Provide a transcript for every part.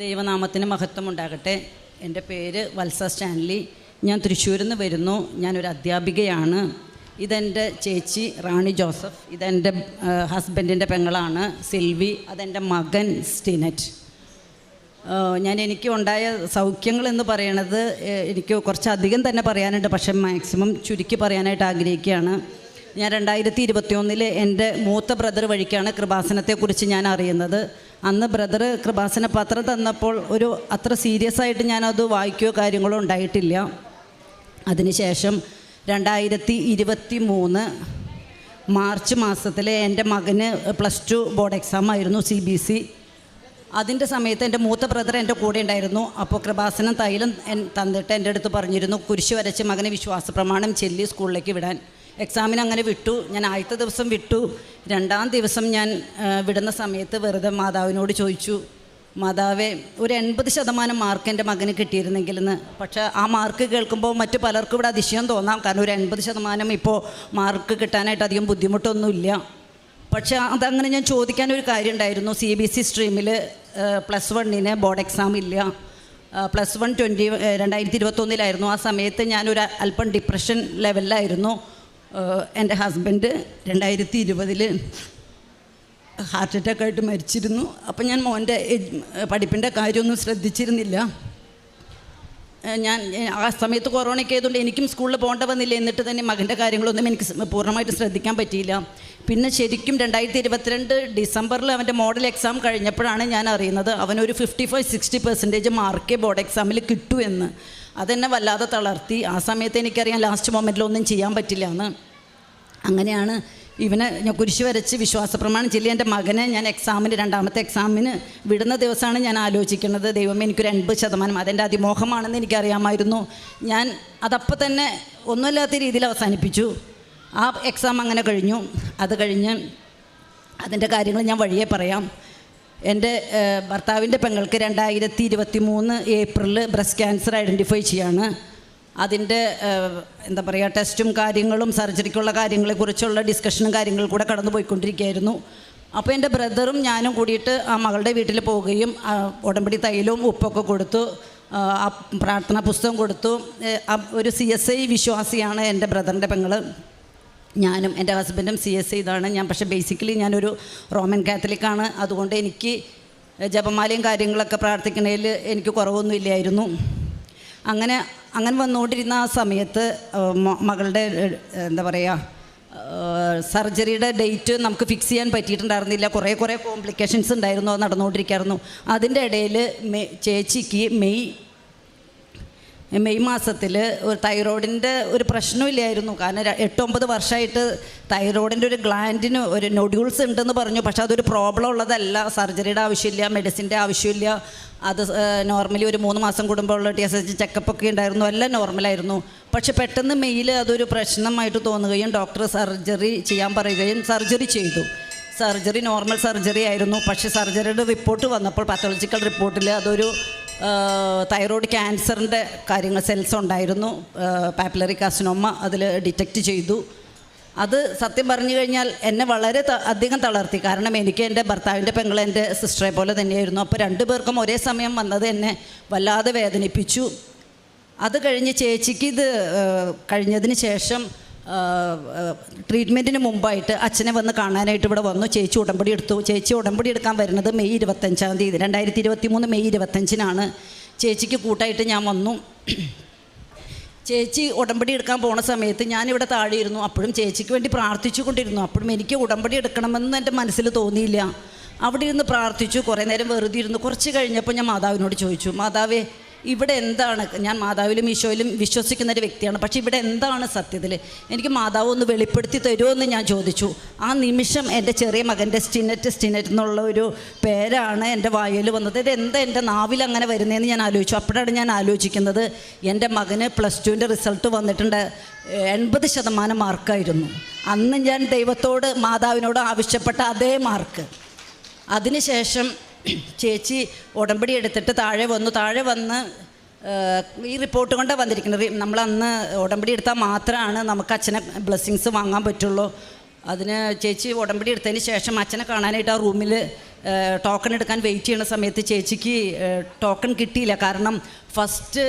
ദൈവനാമത്തിന് മഹത്വം ഉണ്ടാകട്ടെ എന്റെ പേര് വത്സ സ്റ്റാൻലി. ഞാൻ തൃശ്ശൂരിൽ നിന്ന് വരുന്നു. ഞാനൊരു അധ്യാപികയാണ്. ഇതെന്റെ ചേച്ചി റാണി ജോസഫ്. ഇതെന്റെ ഹസ്ബൻഡിന്റെ പെങ്ങളാണ് സിൽവി. അതെന്റെ മകൻ സ്റ്റിനറ്റ്. ഞാൻ എനിക്ക് ഉണ്ടായ സൗഖ്യങ്ങൾ എന്ന് പറയണത് എനിക്ക് കുറച്ചധികം തന്നെ പറയാനുണ്ട്. പക്ഷെ മാക്സിമം ചുരുക്കി പറയാനായിട്ട് ആഗ്രഹിക്കുകയാണ്. ഞാൻ രണ്ടായിരത്തി ഇരുപത്തി ഒന്നിൽ എന്റെ മൂത്ത ബ്രദർ വഴിക്കാണ് കൃപാസനത്തെക്കുറിച്ച് ഞാൻ അറിയുന്നത്. അന്ന് ബ്രദർ കൃപാസന പത്രം തന്നപ്പോൾ ഒരു അത്ര സീരിയസ് ആയിട്ട് ഞാനത് വായിക്കുകയോ കാര്യങ്ങളോ ഉണ്ടായിട്ടില്ല. അതിനുശേഷം രണ്ടായിരത്തി ഇരുപത്തി മൂന്ന് മാർച്ച് മാസത്തിൽ എന്റെ മകന് പ്ലസ് ടു ബോർഡ് എക്സാം ആയിരുന്നു സി ബി സി അതിന്റെ സമയത്ത് എന്റെ മൂത്ത ബ്രദർ എന്റെ കൂടെ ഉണ്ടായിരുന്നു. അപ്പോൾ കൃപാസനം തൈലം തന്നിട്ട് എന്റെ അടുത്ത് പറഞ്ഞിരുന്നു കുരിശ് വരച്ച് മകനെ വിശ്വാസ പ്രമാണം ചെല്ലി സ്കൂളിലേക്ക് വിടാൻ. എക്സാമിന് അങ്ങനെ വിട്ടു. ഞാൻ ആദ്യത്തെ ദിവസം വിട്ടു. രണ്ടാം ദിവസം ഞാൻ വിടുന്ന സമയത്ത് വെറുതെ മാതാവിനോട് ചോദിച്ചു മാതാവേ ഒരു എൺപത് ശതമാനം മാർക്ക് എന്റെ മകന് കിട്ടിയിരുന്നെങ്കിൽ എന്ന് പക്ഷേ ആ മാർക്ക് കേൾക്കുമ്പോൾ മറ്റു പലർക്കും ഇവിടെ അതിശയം തോന്നാം. കാരണം ഒരു എൺപത് ശതമാനം ഇപ്പോൾ മാർക്ക് കിട്ടാനായിട്ട് അധികം ബുദ്ധിമുട്ടൊന്നുമില്ല. പക്ഷേ അതങ്ങനെ ഞാൻ ചോദിക്കാൻ ഒരു കാര്യം ഉണ്ടായിരുന്നു. സി ബി എസ് ഇ സ്ട്രീമിൽ പ്ലസ് വണ്ണിന് ബോർഡ് എക്സാം ഇല്ല. പ്ലസ് വൺ ട്വന്റി രണ്ടായിരത്തി ഇരുപത്തൊന്നിലായിരുന്നു. ആ സമയത്ത് ഞാനൊരു അല്പം ഡിപ്രഷൻ ലെവലിലായിരുന്നു എന്റെ ഹസ്ബൻഡ് രണ്ടായിരത്തി ഇരുപതിൽ ഹാർട്ട് അറ്റാക്ക് ആയിട്ട് മരിച്ചിരുന്നു. അപ്പം ഞാൻ മോന്റെ പഠിപ്പിന്റെ കാര്യമൊന്നും ശ്രദ്ധിച്ചിരുന്നില്ല. ഞാൻ ആ സമയത്ത് കൊറോണയ്ക്ക് ആയതുകൊണ്ട് എനിക്കും സ്കൂളിൽ പോകേണ്ട വന്നില്ല. എന്നിട്ട് തന്നെ മകന്റെ കാര്യങ്ങളൊന്നും എനിക്ക് പൂർണമായിട്ട് ശ്രദ്ധിക്കാൻ പറ്റിയില്ല. പിന്നെ ശരിക്കും രണ്ടായിരത്തി ഇരുപത്തിരണ്ട് ഡിസംബറിൽ അവന്റെ മോഡൽ എക്സാം കഴിഞ്ഞപ്പോഴാണ് ഞാൻ അറിയുന്നത് അവനൊരു ഫിഫ്റ്റി ഫൈവ് സിക്സ്റ്റി പെർസെന്റേജ് മാർക്കേ ബോർഡ് എക്സാമിൽ കിട്ടൂ എന്ന്. അതെന്നെ വല്ലാതെ തളർത്തി. ആ സമയത്ത് എനിക്കറിയാം ലാസ്റ്റ് മൊമെന്റിലൊന്നും ചെയ്യാൻ പറ്റില്ല എന്ന്. അങ്ങനെയാണ് ഇവനെ ഞാൻ കുരിശ് വരച്ച് വിശ്വാസ പ്രമാണം ചെല്ലി. എന്റെ മകനെ ഞാൻ എക്സാമിന് രണ്ടാമത്തെ എക്സാമിന് വിടുന്ന ദിവസമാണ് ഞാൻ ആലോചിക്കുന്നത്. ദൈവമേ എനിക്കൊരു എൺപത് ശതമാനം അതെന്റെ അതിമോഹമാണെന്ന് എനിക്കറിയാമായിരുന്നു. ഞാൻ അതപ്പോൾ തന്നെ ഒന്നുമില്ലാത്ത രീതിയിൽ അവസാനിപ്പിച്ചു. ആ എക്സാം അങ്ങനെ കഴിഞ്ഞു. അത് കഴിഞ്ഞ് അതിന്റെ കാര്യങ്ങൾ ഞാൻ വഴിയെ പറയാം. എന്റെ ഭർത്താവിന്റെ പെങ്ങൾക്ക് രണ്ടായിരത്തി ഇരുപത്തി മൂന്ന് ഏപ്രിലിൽ ബ്രസ്റ്റ് ക്യാൻസർ ഐഡന്റിഫൈ ചെയ്യാണ്. അതിന്റെ എന്താ പറയുക ടെസ്റ്റും കാര്യങ്ങളും സർജറിക്കുള്ള കാര്യങ്ങളെക്കുറിച്ചുള്ള ഡിസ്കഷനും കാര്യങ്ങളും കൂടെ കടന്നു പോയിക്കൊണ്ടിരിക്കുകയായിരുന്നു അപ്പോൾ എന്റെ ബ്രദറും ഞാനും കൂടിയിട്ട് ആ മകളുടെ വീട്ടിൽ പോവുകയും ഉടമ്പടി തൈലവും ഉപ്പൊക്കെ കൊടുത്തു ആ പ്രാർത്ഥനാ പുസ്തകം കൊടുത്തു. ഒരു സി എസ് ഐ വിശ്വാസിയാണ് എന്റെ ബ്രദറിന്റെ പെങ്ങൾ ഞാനും എന്റെ ഹസ്ബൻഡും സി എസ് ഇതാണ്. ഞാൻ പക്ഷേ ബേസിക്കലി ഞാനൊരു റോമൻ കാത്തലിക്കാണ് അതുകൊണ്ട് എനിക്ക് ജപമാലയും കാര്യങ്ങളൊക്കെ പ്രാർത്ഥിക്കുന്നതിൽ എനിക്ക് കുറവൊന്നും ഇല്ലായിരുന്നു അങ്ങനെ അങ്ങനെ വന്നുകൊണ്ടിരുന്ന ആ സമയത്ത് മകളുടെ എന്താ പറയുക സർജറിയുടെ ഡേറ്റ് നമുക്ക് ഫിക്സ് ചെയ്യാൻ പറ്റിയിട്ടുണ്ടായിരുന്നില്ല. കുറേ കുറേ കോംപ്ലിക്കേഷൻസ് ഉണ്ടായിരുന്നു അത് നടന്നുകൊണ്ടിരിക്കുകയായിരുന്നു അതിന്റെ ഇടയിൽ മെയ് ചേച്ചിക്ക് മെയ് മെയ് മാസത്തിൽ ഒരു തൈറോയിഡിന്റെ ഒരു പ്രശ്നമില്ലായിരുന്നു. കാരണം എട്ടൊമ്പത് വർഷമായിട്ട് തൈറോയിഡിന്റെ ഒരു ഗ്ലാൻഡിന് ഒരു നൊഡ്യൂൾസ് ഉണ്ടെന്ന് പറഞ്ഞു. പക്ഷേ അതൊരു പ്രോബ്ലം ഉള്ളതല്ല. സർജറിയുടെ ആവശ്യമില്ല മെഡിസിന്റെ ആവശ്യമില്ല. അത് നോർമലി ഒരു മൂന്ന് മാസം കൂടുമ്പോഴുള്ള ടി എസ് എച്ച് ചെക്കപ്പ് ഒക്കെ ഉണ്ടായിരുന്നു. എല്ലാം നോർമലായിരുന്നു പക്ഷെ പെട്ടെന്ന് മെയിൽ അതൊരു പ്രശ്നമായിട്ട് തോന്നുകയും ഡോക്ടർ സർജറി ചെയ്യാൻ പറയുകയും സർജറി ചെയ്തു. സർജറി നോർമൽ സർജറി ആയിരുന്നു. പക്ഷേ സർജറിയുടെ റിപ്പോർട്ട് വന്നപ്പോൾ പാത്തോളജിക്കൽ റിപ്പോർട്ടിൽ അതൊരു തൈറോയ്ഡ് ക്യാൻസറിന്റെ കാര്യങ്ങൾ സെൽസ് ഉണ്ടായിരുന്നു. പാപ്പുലറി കാസിനോമ അതിൽ ഡിറ്റക്റ്റ് ചെയ്തു. അത് സത്യം പറഞ്ഞു കഴിഞ്ഞാൽ എന്നെ വളരെ അധികം തളർത്തി. കാരണം എനിക്ക് എന്റെ ഭർത്താവിന്റെ പെങ്ങൾ എന്റെ സിസ്റ്ററെ പോലെ തന്നെയായിരുന്നു. അപ്പോൾ രണ്ടു പേർക്കും ഒരേ സമയം വന്നത് എന്നെ വല്ലാതെ വേദനിപ്പിച്ചു. അത് കഴിഞ്ഞ് ചേച്ചിക്ക് ഇത് കഴിഞ്ഞതിന് ശേഷം ട്രീറ്റ്മെന്റിന് മുമ്പായിട്ട് അച്ഛനെ വന്ന് കാണാനായിട്ട് ഇവിടെ വന്നു. ചേച്ചി ഉടമ്പടി എടുത്തു. ചേച്ചി ഉടമ്പടി എടുക്കാൻ വരുന്നത് മെയ് ഇരുപത്തഞ്ചാം തീയതി. രണ്ടായിരത്തി ഇരുപത്തി മൂന്ന് മെയ് ഇരുപത്തഞ്ചിനാണ്. ചേച്ചിക്ക് കൂട്ടായിട്ട് ഞാൻ വന്നു. ചേച്ചി ഉടമ്പടി എടുക്കാൻ പോണ സമയത്ത് ഞാനിവിടെ താഴെയിരുന്നു. അപ്പോഴും ചേച്ചിക്ക് വേണ്ടി പ്രാർത്ഥിച്ചു കൊണ്ടിരുന്നു അപ്പോഴും എനിക്ക് ഉടമ്പടി എടുക്കണമെന്ന് എന്റെ മനസ്സിൽ തോന്നിയില്ല. അവിടെ ഇരുന്ന് പ്രാർത്ഥിച്ചു. കുറേ നേരം വെറുതെ ഇരുന്നു. കുറച്ച് കഴിഞ്ഞപ്പോൾ ഞാൻ മാതാവിനോട് ചോദിച്ചു മാതാവേ ഇവിടെ എന്താണ്? ഞാൻ മാതാവിലും ഈശോയിലും വിശ്വസിക്കുന്ന ഒരു വ്യക്തിയാണ്. പക്ഷേ ഇവിടെ എന്താണ് സത്യത്തിൽ എനിക്ക് മാതാവ് ഒന്ന് വെളിപ്പെടുത്തി തരുമോ എന്ന് ഞാൻ ചോദിച്ചു. ആ നിമിഷം എന്റെ ചെറിയ മകന്റെ സ്റ്റിനറ്റ് സ്റ്റിനറ്റ് എന്നുള്ള ഒരു പേരാണ് എന്റെ വായിൽ വന്നത്. ഇത് എന്താ എന്റെ നാവിൽ അങ്ങനെ വരുന്നതെന്ന് ഞാൻ ആലോചിച്ചു. അപ്പോഴാണ് ഞാൻ ആലോചിക്കുന്നത് എന്റെ മകന് പ്ലസ് ടുവിന്റെ റിസൾട്ട് വന്നിട്ടുണ്ട്. എൺപത് ശതമാനം മാർക്കായിരുന്നു. അന്ന് ഞാൻ ദൈവത്തോട് മാതാവിനോട് ആവശ്യപ്പെട്ട അതേ മാർക്ക്. അതിനുശേഷം ചേച്ചി ഉടമ്പടി എടുത്തിട്ട് താഴെ വന്നു. താഴെ വന്ന് ഈ റിപ്പോർട്ട് കൊണ്ടാണ് വന്നിരിക്കുന്നത്. നമ്മൾ അന്ന് ഉടമ്പടി എടുത്താൽ മാത്രമാണ് നമുക്ക് അച്ഛനെ ബ്ലെസ്സിങ്സ് വാങ്ങാൻ പറ്റുള്ളൂ. അതിന് ചേച്ചി ഉടമ്പടി എടുത്തതിന് ശേഷം അച്ഛനെ കാണാനായിട്ട് ആ റൂമിൽ ടോക്കൺ എടുക്കാൻ വെയിറ്റ് ചെയ്യുന്ന സമയത്ത് ചേച്ചിക്ക് ടോക്കൺ കിട്ടിയില്ല. കാരണം ഫസ്റ്റ്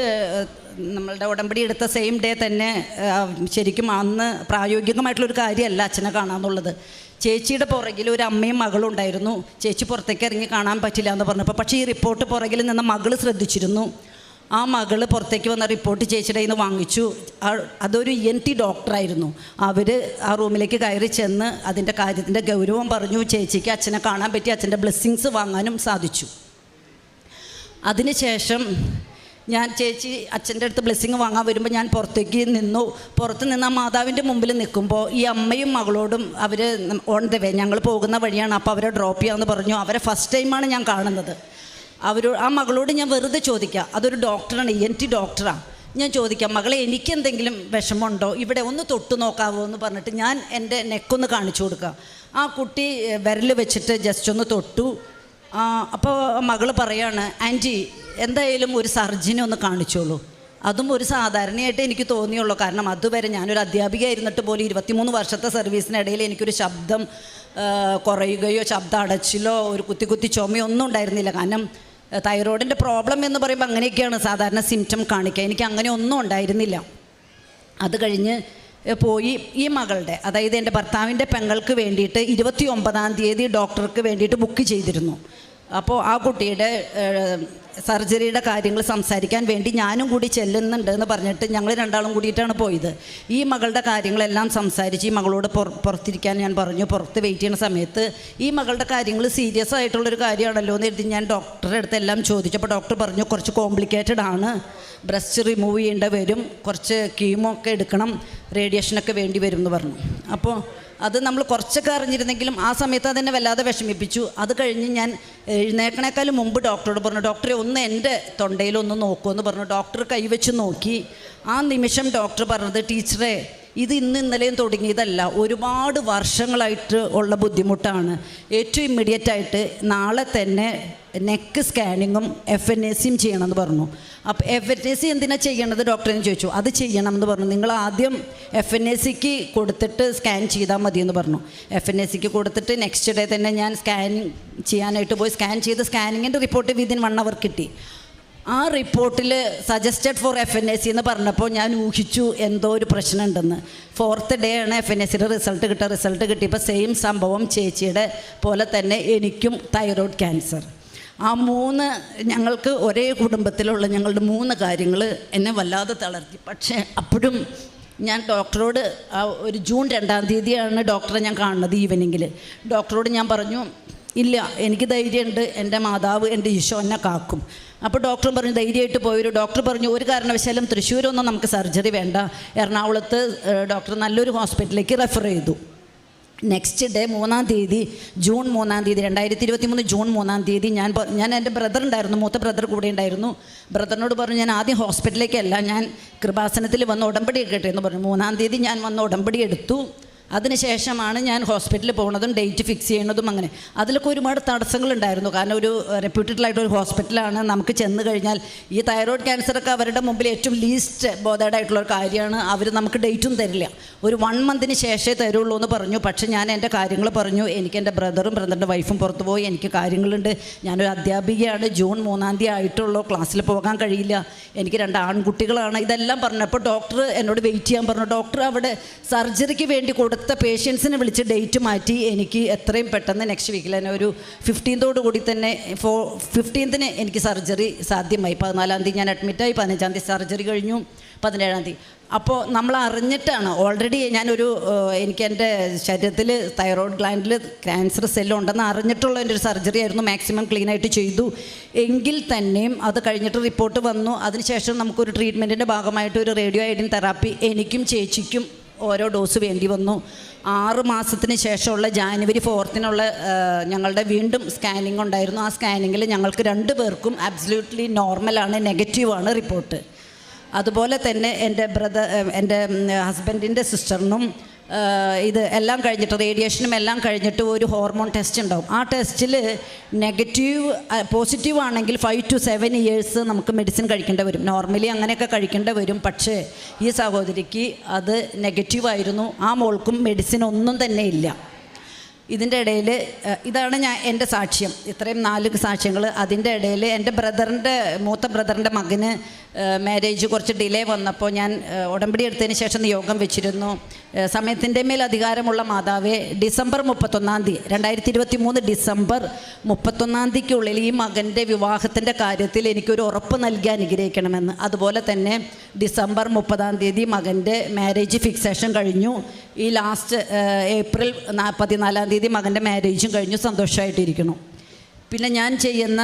നമ്മളുടെ ഉടമ്പടി എടുത്ത സെയിം ഡേ തന്നെ ശരിക്കും അന്ന് പ്രായോഗികമായിട്ടുള്ളൊരു കാര്യമല്ല അച്ഛനെ കാണാമെന്നുള്ളത് ചേച്ചിയുടെ പുറകിൽ ഒരു അമ്മയും മകളും ഉണ്ടായിരുന്നു. ചേച്ചി പുറത്തേക്ക് ഇറങ്ങി കാണാൻ പറ്റില്ല എന്ന് പറഞ്ഞപ്പോൾ പക്ഷേ ഈ റിപ്പോർട്ട് പുറകിൽ നിന്ന് മകൾ ശ്രദ്ധിച്ചിരുന്നു. ആ മകൾ പുറത്തേക്ക് വന്ന റിപ്പോർട്ട് ചേച്ചിയുടെ നിന്ന് വാങ്ങിച്ചു. അതൊരു എൻ ടി ഡോക്ടറായിരുന്നു അവർ ആ റൂമിലേക്ക് കയറി ചെന്ന് അതിന്റെ കാര്യത്തിന്റെ ഗൗരവം പറഞ്ഞു. ചേച്ചിക്ക് അച്ഛനെ കാണാൻ പറ്റി. അച്ഛന്റെ ബ്ലെസ്സിങ്സ് വാങ്ങാനും സാധിച്ചു. അതിനുശേഷം ഞാൻ ചേച്ചി അച്ഛന്റെ അടുത്ത് ബ്ലെസ്സിങ് വാങ്ങാൻ വരുമ്പോൾ ഞാൻ പുറത്തേക്ക് നിന്നു. പുറത്ത് നിന്ന് ആ മാതാവിന്റെ മുമ്പിൽ നിൽക്കുമ്പോൾ ഈ അമ്മയും മകളോടും അവർ ഓൺ ദ വേ ഞങ്ങൾ പോകുന്ന വഴിയാണ്. അപ്പോൾ അവരെ ഡ്രോപ്പ് ചെയ്യാമെന്ന് പറഞ്ഞു. അവരെ ഫസ്റ്റ് ടൈമാണ് ഞാൻ കാണുന്നത്. അവരോ ആ മകളോട് ഞാൻ വെറുതെ ചോദിക്കാം. അതൊരു ഡോക്ടറാണ് എൻ ടി ഡോക്ടറാണ് ഞാൻ ചോദിക്കാം മകളെ എനിക്കെന്തെങ്കിലും വിഷമമുണ്ടോ? ഇവിടെ ഒന്ന് തൊട്ട് നോക്കാവോ? എന്ന് പറഞ്ഞിട്ട് ഞാൻ എന്റെ നെക്കൊന്ന് കാണിച്ചു കൊടുക്കുക ആ കുട്ടി വിരൽ വെച്ചിട്ട് ജസ്റ്റ് ഒന്ന് തൊട്ടു. അപ്പോൾ മകൾ പറയാണ് ആന്റി എന്തായാലും ഒരു സർജനെ ഒന്ന് കാണിച്ചോളൂ. അതും ഒരു സാധാരണയായിട്ട് എനിക്ക് തോന്നിയുള്ളൂ. കാരണം അതുവരെ ഞാനൊരു അധ്യാപിക ആയിരുന്നിട്ട് പോലും ഇരുപത്തിമൂന്ന് വർഷത്തെ സർവീസിനിടയിൽ എനിക്കൊരു ശബ്ദം കുറയുകയോ ശബ്ദം അടച്ചിലോ ഒരു കുത്തി കുത്തി ചുമയോ ഒന്നും ഉണ്ടായിരുന്നില്ല. കാരണം തൈറോയിഡിന്റെ പ്രോബ്ലം എന്ന് പറയുമ്പോൾ അങ്ങനെയൊക്കെയാണ് സാധാരണ സിംറ്റം കാണിക്കുക. എനിക്ക് അങ്ങനെ ഒന്നും ഉണ്ടായിരുന്നില്ല. അത് കഴിഞ്ഞ് പോയി ഈ മകളുടെ അതായത് എന്റെ ഭർത്താവിന്റെ പെങ്ങൾക്ക് വേണ്ടിയിട്ട് ഇരുപത്തി ഒമ്പതാം തീയതി ഡോക്ടർക്ക് വേണ്ടിയിട്ട് ബുക്ക് ചെയ്തിരുന്നു. അപ്പോൾ ആ കുട്ടിയുടെ സർജറിയുടെ കാര്യങ്ങൾ സംസാരിക്കാൻ വേണ്ടി ഞാനും കൂടി ചെല്ലുന്നുണ്ട് എന്ന് പറഞ്ഞിട്ട് ഞങ്ങൾ രണ്ടാളും കൂടിയിട്ടാണ് പോയത്. ഈ മകളുടെ കാര്യങ്ങളെല്ലാം സംസാരിച്ച് ഈ മകളോട് പുറ പുറത്തിരിക്കാൻ ഞാൻ പറഞ്ഞു. പുറത്ത് വെയിറ്റ് ചെയ്യുന്ന സമയത്ത് ഈ മകളുടെ കാര്യങ്ങൾ സീരിയസ് ആയിട്ടുള്ളൊരു കാര്യമാണല്ലോ എന്ന് എഴുതി ഞാൻ ഡോക്ടറുടെ അടുത്ത് എല്ലാം ചോദിച്ചപ്പോൾ ഡോക്ടർ പറഞ്ഞു കുറച്ച് കോംപ്ലിക്കേറ്റഡ് ആണ്. ബ്രസ്റ്റ് റിമൂവ് ചെയ്യേണ്ട വരും. കുറച്ച് കീമോ ഒക്കെ എടുക്കണം. റേഡിയേഷനൊക്കെ വേണ്ടി വരും എന്ന് പറഞ്ഞു. അപ്പോൾ അത് നമ്മൾ കുറച്ചൊക്കെ അറിഞ്ഞിരുന്നെങ്കിലും ആ സമയത്ത് അതെന്നെ വല്ലാതെ വിഷമിപ്പിച്ചു. അത് കഴിഞ്ഞ് ഞാൻ എഴുന്നേക്കണേക്കാളും മുമ്പ് ഡോക്ടറോട് പറഞ്ഞു ഡോക്ടറെ ഒന്ന് എന്റെ തൊണ്ടയിലൊന്ന് നോക്കുമെന്ന് പറഞ്ഞു. ഡോക്ടർ കൈവച്ച് നോക്കി. ആ നിമിഷം ഡോക്ടർ പറഞ്ഞത് ടീച്ചറെ ഇത് ഇന്ന് ഇന്നലെയും തുടങ്ങിയതല്ല. ഒരുപാട് വർഷങ്ങളായിട്ട് ഉള്ള ബുദ്ധിമുട്ടാണ്. ഏറ്റവും ഇമ്മീഡിയറ്റ് ആയിട്ട് നാളെ തന്നെ നെക്ക് സ്കാനിങ്ങും എഫ് എൻ എ സിയും ചെയ്യണമെന്ന് പറഞ്ഞു. അപ്പോൾ എഫ് എൻ എ സി എന്തിനാണ് ചെയ്യണത് ഡോക്ടറിന് ചോദിച്ചു. അത് ചെയ്യണം എന്ന് പറഞ്ഞു. നിങ്ങൾ ആദ്യം എഫ് എൻ എ സിക്ക് കൊടുത്തിട്ട് സ്കാൻ ചെയ്താൽ മതി എന്ന് പറഞ്ഞു. എഫ് എൻ എ സിക്ക് കൊടുത്തിട്ട് നെക്സ്റ്റ് ഡേ തന്നെ ഞാൻ സ്കാനിങ് ചെയ്യാനായിട്ട് പോയി. സ്കാൻ ചെയ്ത് സ്കാനിങ്ങിന്റെ റിപ്പോർട്ട് വിതിൻ വൺ അവർ കിട്ടി. ആ റിപ്പോർട്ടിൽ suggested for F N S C എന്ന് പറഞ്ഞപ്പോൾ ഞാൻ ഊഹിച്ചു എന്തോ ഒരു പ്രശ്നം ഉണ്ടെന്ന് ഫോർത്ത് ഡേ ആണ് എഫ് എൻ എസ് സിയുടെ റിസൾട്ട് കിട്ടുക റിസൾട്ട് കിട്ടിയപ്പോൾ സെയിം സംഭവം ചേച്ചിയുടെ പോലെ തന്നെ എനിക്കും തൈറോയ്ഡ് ക്യാൻസർ ആ മൂന്ന് ഞങ്ങൾക്ക് ഒരേ കുടുംബത്തിലുള്ള ഞങ്ങളുടെ മൂന്ന് കാര്യങ്ങൾ എന്നെ വല്ലാതെ തളർത്തി. പക്ഷേ അപ്പോഴും ഞാൻ ഡോക്ടറോട് ഒരു ജൂൺ രണ്ടാം തീയതിയാണ് ഡോക്ടറെ ഞാൻ കാണുന്നത് ഈവനിങ്ങിൽ ഡോക്ടറോട് ഞാൻ പറഞ്ഞു ഇല്ല എനിക്ക് ധൈര്യമുണ്ട്. എന്റെ മാതാവ് എന്റെ ഈശോ എന്നെ കാക്കും. അപ്പോൾ ഡോക്ടർ പറഞ്ഞു ധൈര്യമായിട്ട് പോയൊരു ഡോക്ടർ പറഞ്ഞു ഒരു കാരണവശാലും തൃശ്ശൂരൊന്നും നമുക്ക് സർജറി വേണ്ട. എറണാകുളത്ത് ഡോക്ടർ നല്ലൊരു ഹോസ്പിറ്റലിലേക്ക് റെഫർ ചെയ്തു. നെക്സ്റ്റ് ഡേ മൂന്നാം തീയതി ജൂൺ മൂന്നാം തീയതി രണ്ടായിരത്തി ഇരുപത്തി മൂന്ന് ജൂൺ മൂന്നാം തീയതി ഞാൻ ഞാൻ എന്റെ ബ്രദർ ഉണ്ടായിരുന്നു മൂത്ത ബ്രദർ കൂടെ ഉണ്ടായിരുന്നു. ബ്രദറിനോട് പറഞ്ഞു ഞാൻ ആദ്യം ഹോസ്പിറ്റലിലേക്കല്ല ഞാൻ കൃപാസനത്തിൽ വന്ന് ഉടമ്പടി എടുക്കട്ടെ എന്ന് പറഞ്ഞു. മൂന്നാം തീയതി ഞാൻ വന്ന് ഉടമ്പടി എടുത്തു. അതിനുശേഷമാണ് ഞാൻ ഹോസ്പിറ്റലിൽ പോകുന്നതും ഡേറ്റ് ഫിക്സ് ചെയ്യുന്നതും അങ്ങനെ. അതിലൊക്കെ ഒരുപാട് തടസ്സങ്ങളുണ്ടായിരുന്നു. കാരണം ഒരു റെപ്യൂട്ടഡ് ആയിട്ട് ഒരു ഹോസ്പിറ്റലാണ് നമുക്ക് ചെന്ന് കഴിഞ്ഞാൽ ഈ തൈറോയ്ഡ് ക്യാൻസറൊക്കെ അവരുടെ മുമ്പിൽ ഏറ്റവും ലീസ്റ്റ് ബോധേഡ് ആയിട്ടുള്ള ഒരു കാര്യമാണ്. അവർ നമുക്ക് ഡേറ്റും തരില്ല. ഒരു വൺ മന്തിന് ശേഷമേ തരുള്ളൂ എന്ന് പറഞ്ഞു. പക്ഷേ ഞാൻ എന്റെ കാര്യങ്ങൾ പറഞ്ഞു. എനിക്ക് എന്റെ ബ്രദറും ബ്രദറിന്റെ വൈഫും പുറത്തു പോയി. എനിക്ക് കാര്യങ്ങളുണ്ട്. ഞാനൊരു അധ്യാപികയാണ്. ജൂൺ മൂന്നാം തീയതി ആയിട്ടുള്ളൂ. ക്ലാസ്സിൽ പോകാൻ കഴിയില്ല. എനിക്ക് രണ്ട് ആൺകുട്ടികളാണ്. ഇതെല്ലാം പറഞ്ഞപ്പോൾ ഡോക്ടർ എന്നോട് വെയിറ്റ് ചെയ്യാൻ പറഞ്ഞു. ഡോക്ടർ അവിടെ സർജറിക്ക് വേണ്ടി കൊടുത്ത പേഷ്യൻസിനെ വിളിച്ച് ഡേറ്റ് മാറ്റി എനിക്ക് എത്രയും പെട്ടെന്ന് നെക്സ്റ്റ് വീക്കിൽ തന്നെ ഒരു ഫിഫ്റ്റീൻതോട് കൂടി തന്നെ ഫോ ഫിഫ്റ്റീൻത്തിന് എനിക്ക് സർജറി സാധ്യമായി. പതിനാലാം തീയതി ഞാൻ അഡ്മിറ്റായി പതിനഞ്ചാം തീയതി സർജറി കഴിഞ്ഞു പതിനേഴാം തീയതി. അപ്പോൾ നമ്മൾ അറിഞ്ഞിട്ടാണ് ഓൾറെഡി ഞാനൊരു എനിക്ക് എന്റെ ശരീരത്തിൽ തൈറോയ്ഡ് ഗ്ലാൻഡിൽ ക്യാൻസർ സെല്ലുണ്ടെന്ന് അറിഞ്ഞിട്ടുള്ള എന്റെ ഒരു സർജറി ആയിരുന്നു. മാക്സിമം ക്ലീൻ ആയിട്ട് ചെയ്തു. എങ്കിൽ തന്നെയും അത് കഴിഞ്ഞിട്ട് റിപ്പോർട്ട് വന്നു. അതിനുശേഷം നമുക്കൊരു ട്രീറ്റ്മെന്റിന്റെ ഭാഗമായിട്ട് ഒരു റേഡിയോ ഐഡിൻ തെറാപ്പി എനിക്കും ചേച്ചിക്കും ഓരോ ഡോസ് വേണ്ടി വന്നു. ആറ് മാസത്തിന് ശേഷമുള്ള ജാനുവരി ഫോർത്തിനുള്ള ഞങ്ങളുടെ വീണ്ടും സ്കാനിങ് ഉണ്ടായിരുന്നു. ആ സ്കാനിങ്ങിൽ ഞങ്ങൾക്ക് രണ്ട് പേർക്കും അബ്സല്യൂട്ട്ലി നോർമലാണ് നെഗറ്റീവാണ് റിപ്പോർട്ട്. അതുപോലെ തന്നെ എന്റെ ബ്രദർ എന്റെ ഹസ്ബൻഡിന്റെ സിസ്റ്ററിനും ഇത് എല്ലാം കഴിഞ്ഞിട്ട് റേഡിയേഷനും എല്ലാം കഴിഞ്ഞിട്ട് ഒരു ഹോർമോൺ ടെസ്റ്റ് ഉണ്ടാവും. ആ ടെസ്റ്റിൽ നെഗറ്റീവ് പോസിറ്റീവ് ആണെങ്കിൽ ഫൈവ് ടു സെവൻ ഇയേഴ്സ് നമുക്ക് മെഡിസിൻ കഴിക്കേണ്ടി വരും. നോർമലി അങ്ങനെയൊക്കെ കഴിക്കേണ്ടി വരും. പക്ഷേ ഈ സഹോദരിക്ക് അത് നെഗറ്റീവ് ആയിരുന്നു. ആ മോൾക്കും മെഡിസിൻ ഒന്നും തന്നെ ഇല്ല. ഇതിന്റെ ഇടയിൽ ഇതാണ് ഞാൻ എന്റെ സാക്ഷ്യം. ഇത്രയും നാല് സാക്ഷ്യങ്ങൾ അതിന്റെ ഇടയിൽ എന്റെ ബ്രദറിന്റെ മൂത്ത ബ്രദറിന്റെ മകന് മാരേജ് കുറച്ച് ഡിലേ വന്നപ്പോൾ ഞാൻ ഉടമ്പടി എടുത്തതിന് ശേഷം യോഗം വെച്ചിരുന്നു. സമയത്തിന്റെ മേൽ അധികാരമുള്ള മാതാവെ ഡിസംബർ മുപ്പത്തൊന്നാം തീയതി രണ്ടായിരത്തി ഇരുപത്തി മൂന്ന് ഡിസംബർ മുപ്പത്തൊന്നാം തീയതിക്കുള്ളിൽ ഈ മകന്റെ വിവാഹത്തിന്റെ കാര്യത്തിൽ എനിക്കൊരു ഉറപ്പ് നൽകി അനുഗ്രഹിക്കണമെന്ന്. അതുപോലെ തന്നെ ഡിസംബർ മുപ്പതാം തീയതി മകന്റെ മാരേജ് ഫിക്സേഷൻ കഴിഞ്ഞു. ഈ ലാസ്റ്റ് ഏപ്രിൽ പതിനാലാം തീയതി മകന്റെ മാരേജും കഴിഞ്ഞു. സന്തോഷമായിട്ടിരിക്കുന്നു. പിന്നെ ഞാൻ ചെയ്യുന്ന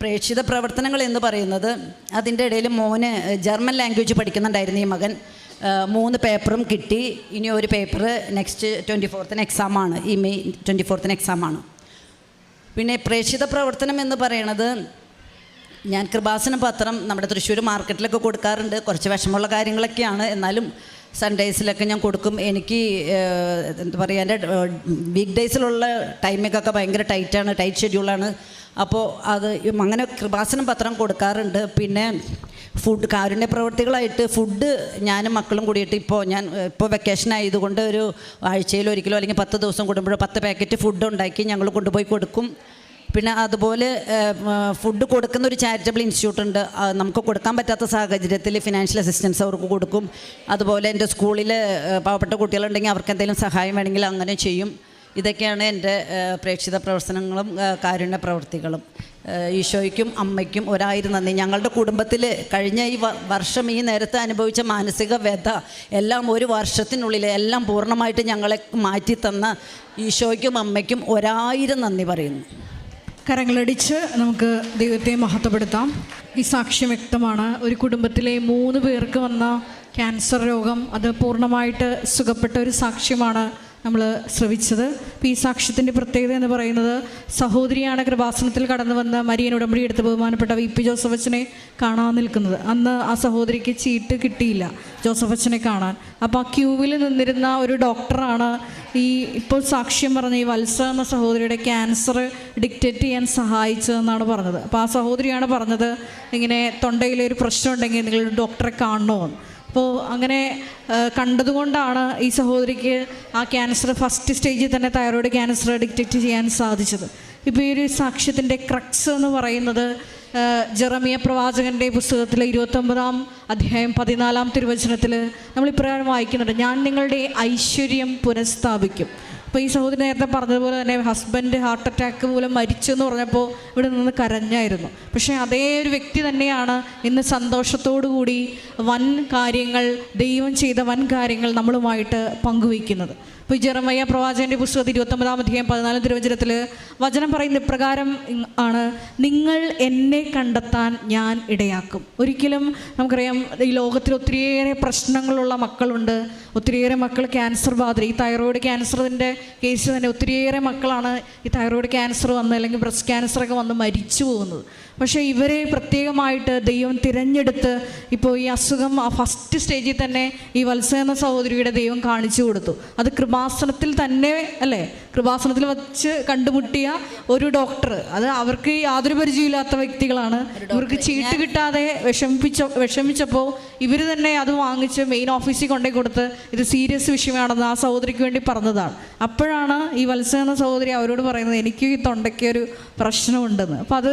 പ്രേക്ഷിത പ്രവർത്തനങ്ങൾ എന്ന് പറയുന്നത് അതിന്റെ ഇടയിൽ മോന് ജർമ്മൻ ലാംഗ്വേജ് പഠിക്കുന്നുണ്ടായിരുന്നു ഈ മകൻ. മൂന്ന് പേപ്പറും കിട്ടി. ഇനി ഒരു പേപ്പർ നെക്സ്റ്റ് ട്വന്റി ഫോർത്തിന് എക്സാമാണ് ഈ മെയ് ട്വന്റി ഫോർത്തിന് എക്സാമാണ് പിന്നെ പ്രേക്ഷിത പ്രവർത്തനം എന്ന് പറയണത് ഞാൻ കൃപാസന പത്രം നമ്മുടെ തൃശ്ശൂർ മാർക്കറ്റിലൊക്കെ കൊടുക്കാറുണ്ട്. കുറച്ച് വിഷമമുള്ള കാര്യങ്ങളൊക്കെയാണ്. എന്നാലും സൺഡേയ്സിലൊക്കെ ഞാൻ കൊടുക്കും. എനിക്ക് എന്താ പറയുക എന്റെ വീക്ക് ഡേയ്സിലുള്ള ടൈമിങ്ങൊക്കെ ഭയങ്കര ടൈറ്റാണ് ടൈറ്റ് ഷെഡ്യൂളാണ് അപ്പോൾ അത് അങ്ങനെ കൃപാസനം പത്രം കൊടുക്കാറുണ്ട്. പിന്നെ ഫുഡ് കാരുണ്യ പ്രവർത്തികളായിട്ട് ഫുഡ് ഞാനും മക്കളും കൂടിയിട്ട് ഇപ്പോൾ ഞാൻ ഇപ്പോൾ വെക്കേഷൻ ആയതുകൊണ്ട് ഒരു ആഴ്ചയിൽ ഒരിക്കലോ അല്ലെങ്കിൽ പത്ത് ദിവസം കൂടുമ്പോഴോ പത്ത് പാക്കറ്റ് ഫുഡ് ഉണ്ടാക്കി ഞങ്ങൾ കൊണ്ടുപോയി കൊടുക്കും. പിന്നെ അതുപോലെ ഫുഡ് കൊടുക്കുന്ന ഒരു ചാരിറ്റബിൾ ഇൻസ്റ്റിറ്റ്യൂട്ട് ഉണ്ട്. നമുക്ക് കൊടുക്കാൻ പറ്റാത്ത സാഹചര്യത്തിൽ ഫിനാൻഷ്യൽ അസിസ്റ്റൻസ് അവർക്ക് കൊടുക്കും. അതുപോലെ എന്റെ സ്കൂളിൽ പാവപ്പെട്ട കുട്ടികളുണ്ടെങ്കിൽ അവർക്ക് എന്തെങ്കിലും സഹായം വേണമെങ്കിൽ അങ്ങനെ ചെയ്യും. ഇതൊക്കെയാണ് എന്റെ പ്രേക്ഷിത പ്രവർത്തനങ്ങളും കാരുണ്യ പ്രവർത്തികളും. ഈശോയ്ക്കും അമ്മയ്ക്കും ഒരായിരം നന്ദി. ഞങ്ങളുടെ കുടുംബത്തിൽ കഴിഞ്ഞ ഈ വർഷം ഈ നേരത്തെ അനുഭവിച്ച മാനസിക വ്യഥ എല്ലാം ഒരു വർഷത്തിനുള്ളിൽ എല്ലാം പൂർണമായിട്ട് ഞങ്ങളെ മാറ്റി തന്ന ഈശോയ്ക്കും അമ്മയ്ക്കും ഒരായിരം നന്ദി പറയുന്നു. കരങ്ങളടിച്ച് നമുക്ക് ദൈവത്തെ മഹത്വപ്പെടുത്താം. ഈ സാക്ഷ്യം വ്യക്തമാണ്. ഒരു കുടുംബത്തിലെ മൂന്ന് പേർക്ക് വന്ന ക്യാൻസർ രോഗം അത് പൂർണമായിട്ട് സുഖപ്പെട്ട ഒരു സാക്ഷ്യമാണ്. നമ്മൾ ശ്രവിച്ചത്. പി സാക്ഷ്യത്തിന്റെ പ്രത്യേകത എന്ന് പറയുന്നത് സഹോദരിയാണ് കൃപാസനത്തിൽ കടന്നു വന്ന് മരിയൻ ഉടമ്പടി എടുത്ത് ബഹുമാനപ്പെട്ട വി പി ജോസഫച്ചനെ കാണാൻ നിൽക്കുന്നത്. അന്ന് ആ സഹോദരിക്ക് ചീട്ട് കിട്ടിയില്ല ജോസഫച്ചനെ കാണാൻ. അപ്പോൾ ആ ക്യൂവിൽ നിന്നിരുന്ന ഒരു ഡോക്ടറാണ് ഈ ഇപ്പോൾ സാക്ഷ്യം പറഞ്ഞ ഈ വത്സ എന്ന സഹോദരിയുടെ ക്യാൻസർ ഡിക്റ്റേറ്റ് ചെയ്യാൻ സഹായിച്ചതെന്നാണ് പറഞ്ഞത്. അപ്പോൾ ആ സഹോദരിയാണ് പറഞ്ഞത് ഇങ്ങനെ തൊണ്ടയിലൊരു പ്രശ്നം ഉണ്ടെങ്കിൽ നിങ്ങൾ ഡോക്ടറെ കാണണമെന്ന് അപ്പോൾ അങ്ങനെ കണ്ടതുകൊണ്ടാണ് ഈ സഹോദരിക്ക് ആ ക്യാൻസർ ഫസ്റ്റ് സ്റ്റേജിൽ തന്നെ തൈറോയ്ഡ് ക്യാൻസർ ഡിറ്റക്റ്റ് ചെയ്യാൻ സാധിച്ചത്. ഇപ്പോൾ ഈ ഒരു സാക്ഷ്യത്തിന്റെ ക്രക്സ് എന്ന് പറയുന്നത് ജെറമിയ പ്രവാചകന്റെ പുസ്തകത്തിലെ ഇരുപത്തൊമ്പതാം അധ്യായം പതിനാലാം തിരുവചനത്തിൽ നമ്മൾ ഇപ്രകാരം വായിക്കുന്നുണ്ട്. ഞാൻ നിങ്ങളുടെ ഐശ്വര്യം പുനഃസ്ഥാപിക്കും. അപ്പോൾ ഈ സഹോദരി നേരത്തെ പറഞ്ഞതുപോലെ തന്നെ ഹസ്ബൻഡ് ഹാർട്ട് അറ്റാക്ക് മൂലം മരിച്ചു എന്ന് പറഞ്ഞപ്പോൾ ഇവിടെ നിന്ന് കരഞ്ഞായിരുന്നു. പക്ഷേ അതേ ഒരു വ്യക്തി തന്നെയാണ് ഇന്ന് സന്തോഷത്തോടു കൂടി വൻ കാര്യങ്ങൾ ദൈവം ചെയ്ത വൻ കാര്യങ്ങൾ നമ്മളുമായിട്ട് പങ്കുവയ്ക്കുന്നത്. ഇപ്പോൾ ജെറമയ്യ പ്രവാചകന്റെ പുസ്തകത്തിൽ ഇരുപത്തൊമ്പതാം അധ്യായം പതിനാലാം തിരുവചനത്തിൽ വചനം പറയുന്ന ഇപ്രകാരം ആണ്. നിങ്ങൾ എന്നെ കണ്ടെത്താൻ ഞാൻ ഇടയാക്കും. ഒരിക്കലും നമുക്കറിയാം ഈ ലോകത്തിൽ ഒത്തിരിയേറെ പ്രശ്നങ്ങളുള്ള മക്കളുണ്ട്. ഒത്തിരിയേറെ മക്കൾ ക്യാൻസർ ബാധ ഈ തൈറോയിഡ് ക്യാൻസറിന്റെ കേസിൽ തന്നെ ഒത്തിരിയേറെ മക്കളാണ് ഈ തൈറോയിഡ് ക്യാൻസർ വന്ന് അല്ലെങ്കിൽ ബ്രസ്റ്റ് ക്യാൻസറൊക്കെ വന്ന് മരിച്ചു പോകുന്നത്. പക്ഷേ ഇവരെ പ്രത്യേകമായിട്ട് ദൈവം തിരഞ്ഞെടുത്ത് ഇപ്പോൾ ഈ അസുഖം ആ ഫസ്റ്റ് സ്റ്റേജിൽ തന്നെ ഈ വത്സ എന്ന സഹോദരിയുടെ ദൈവം കാണിച്ചു കൊടുത്തു. അത് കൃപാസനത്തിൽ തന്നെ അല്ലേ? കൃപാസനത്തിൽ വച്ച് കണ്ടുമുട്ടിയ ഒരു ഡോക്ടർ അത് അവർക്ക് യാതൊരു പരിചയമില്ലാത്ത വ്യക്തികളാണ്. ഇവർക്ക് ചീട്ട് കിട്ടാതെ വിഷമിപ്പിച്ച വിഷമിച്ചപ്പോൾ ഇവർ തന്നെ അത് വാങ്ങിച്ച് മെയിൻ ഓഫീസിൽ കൊണ്ടേ കൊടുത്ത് ഇത് സീരിയസ് വിഷയമാണെന്ന് ആ സഹോദരിക്ക് വേണ്ടി പറഞ്ഞതാണ്. അപ്പോഴാണ് ഈ വത്സ എന്ന സഹോദരി അവരോട് പറയുന്നത് എനിക്ക് ഈ തൊണ്ടയ്ക്ക് ഒരു പ്രശ്നമുണ്ടെന്ന്. അപ്പം അത്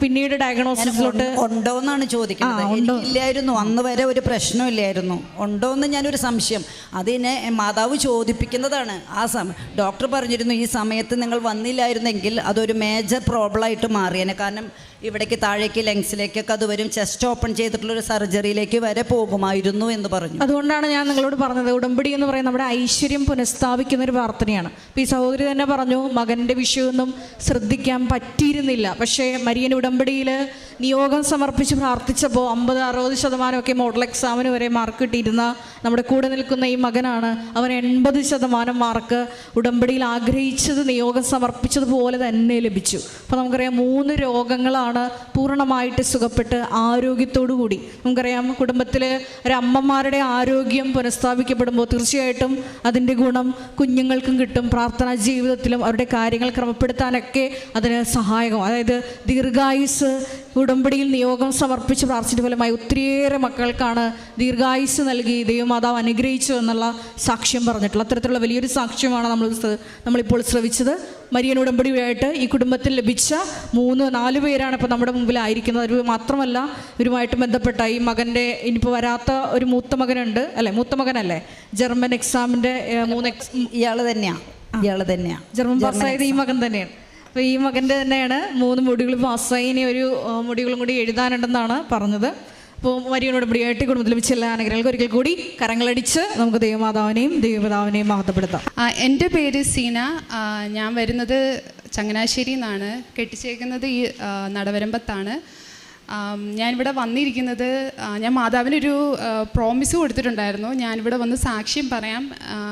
പിന്നീട് ഡയഗ്നോസിസിലോട്ട് ഉണ്ടോ എന്നാണ് ചോദിക്കുന്നത്. ഇല്ലായിരുന്നു അന്ന് വരെ ഒരു പ്രശ്നമില്ലായിരുന്നു. ഉണ്ടോ എന്ന് ഞാനൊരു സംശയം. അതിനെ മാതാവ് ചോദിപ്പിക്കുന്നതാണ്. ആ സമയം ഡോക്ടർ പറഞ്ഞിരുന്നു ഈ സമയത്ത് നിങ്ങൾ വന്നില്ലായിരുന്നെങ്കിൽ അതൊരു മേജർ പ്രോബ്ലം ആയിട്ട് മാറിയേനെ. കാരണം ഇവിടേക്ക് താഴേക്ക് ലങ്സിലേക്കൊക്കെ അത് വരും. ചെസ്റ്റ് ഓപ്പൺ ചെയ്തിട്ടുള്ള ചെയ്തിട്ടുള്ളൊരു സർജറിയിലേക്ക് വരെ പോകുമായിരുന്നു എന്ന് പറഞ്ഞു. അതുകൊണ്ടാണ് ഞാൻ നിങ്ങളോട് പറഞ്ഞത്. ഉടമ്പടി എന്ന് പറയുന്നത് നമ്മുടെ ഐശ്വര്യം പുനഃസ്ഥാപിക്കുന്ന ഒരു പ്രാർത്ഥനയാണ്. ഈ സഹോദരി തന്നെ പറഞ്ഞു മകന്റെ വിഷയമൊന്നും ശ്രദ്ധിക്കാൻ പറ്റിയിരുന്നില്ല. പക്ഷേ മരിയൻ ഉടമ്പടിയിൽ നിയോഗം സമർപ്പിച്ച് പ്രാർത്ഥിച്ചപ്പോൾ അമ്പത് അറുപത് ശതമാനമൊക്കെ മോഡൽ എക്സാമിന് വരെ മാർക്ക് കിട്ടിയിരുന്ന നമ്മുടെ കൂടെ നിൽക്കുന്ന ഈ മകനാണ്. അവൻ എൺപത് ശതമാനം മാർക്ക് ഉടമ്പടിയിൽ ആഗ്രഹിച്ചത് നിയോഗം സമർപ്പിച്ചതുപോലെ തന്നെ ലഭിച്ചു. അപ്പോൾ നമുക്കറിയാം മൂന്ന് രോഗങ്ങളാണ് പൂർണമായിട്ട് സുഖപ്പെട്ട് ആരോഗ്യത്തോടു കൂടി. നമുക്കറിയാം കുടുംബത്തിൽ ഒരു അമ്മമാരുടെ ആരോഗ്യം പുനഃസ്ഥാപിക്കപ്പെടുമ്പോൾ തീർച്ചയായിട്ടും അതിന്റെ ഗുണം കുഞ്ഞുങ്ങൾക്കും കിട്ടും. പ്രാർത്ഥനാ ജീവിതത്തിലും അവരുടെ കാര്യങ്ങൾ ക്രമപ്പെടുത്താനൊക്കെ അതിന് സഹായകം അതായത് ദീർഘായുസ് ഉടമ്പടിയിൽ നിയോഗം സമർപ്പിച്ച് പ്രാർത്ഥിച്ച ഫലമായി ഒത്തിരിയേറെ മക്കൾക്കാണ് ദീർഘായുസ് നൽകി ദൈവമാതാവ് അനുഗ്രഹിച്ചു എന്നുള്ള സാക്ഷ്യം പറഞ്ഞിട്ടുള്ള അത്തരത്തിലുള്ള വലിയൊരു സാക്ഷ്യമാണ് നമ്മൾ നമ്മളിപ്പോൾ ശ്രവിച്ചത്. മരിയൻ ഉടമ്പടി വഴിയായിട്ട് ഈ കുടുംബത്തിൽ ലഭിച്ച മൂന്ന് നാല് പേരാണ് ഇപ്പോൾ നമ്മുടെ മുമ്പിലായിരിക്കുന്നത്. അവർ മാത്രമല്ല ഇവരുമായിട്ട് ബന്ധപ്പെട്ട ഈ മകന്റെ ഇനിയിപ്പോൾ വരാത്ത ഒരു മൂത്ത മകനുണ്ട്. അല്ലേ? മൂത്ത മകനല്ലേ? ജർമ്മൻ എക്സാമിന്റെ മൂന്ന് എക്സ് ഇയാൾ തന്നെയാണ് ഇയാൾ തന്നെയാണ് ജർമ്മൻ പാസ്സായത് ഈ മകൻ തന്നെയാണ്. അപ്പോൾ ഈ മകന്റെ തന്നെയാണ് മൂന്ന് മുടികൾ പാസ്സായി ഒരു മുടികളും കൂടി എഴുതാനുണ്ടെന്നാണ് പറഞ്ഞത്. അപ്പോൾ മരിയനോട് ഇവിടെയായിട്ട് കുടുംബത്തിൽ വെച്ച് എല്ലാ അനുഗ്രഹങ്ങൾക്ക് ഒരിക്കൽ കൂടി കരങ്ങളടിച്ച് നമുക്ക് ദൈവമാതാവിനെയും ദൈവപിതാവിനെയും മഹത്വപ്പെടുത്താം. എന്റെ പേര് സീന. ഞാൻ വരുന്നത് ചങ്ങനാശ്ശേരിന്നാണ് കെട്ടിച്ചേക്കുന്നത് ഈ നടവരമ്പത്താണ്. ഞാനിവിടെ വന്നിരിക്കുന്നത് ഞാൻ മാതാവിനൊരു പ്രോമിസ് കൊടുത്തിട്ടുണ്ടായിരുന്നു. ഞാനിവിടെ വന്ന് സാക്ഷ്യം പറയാം.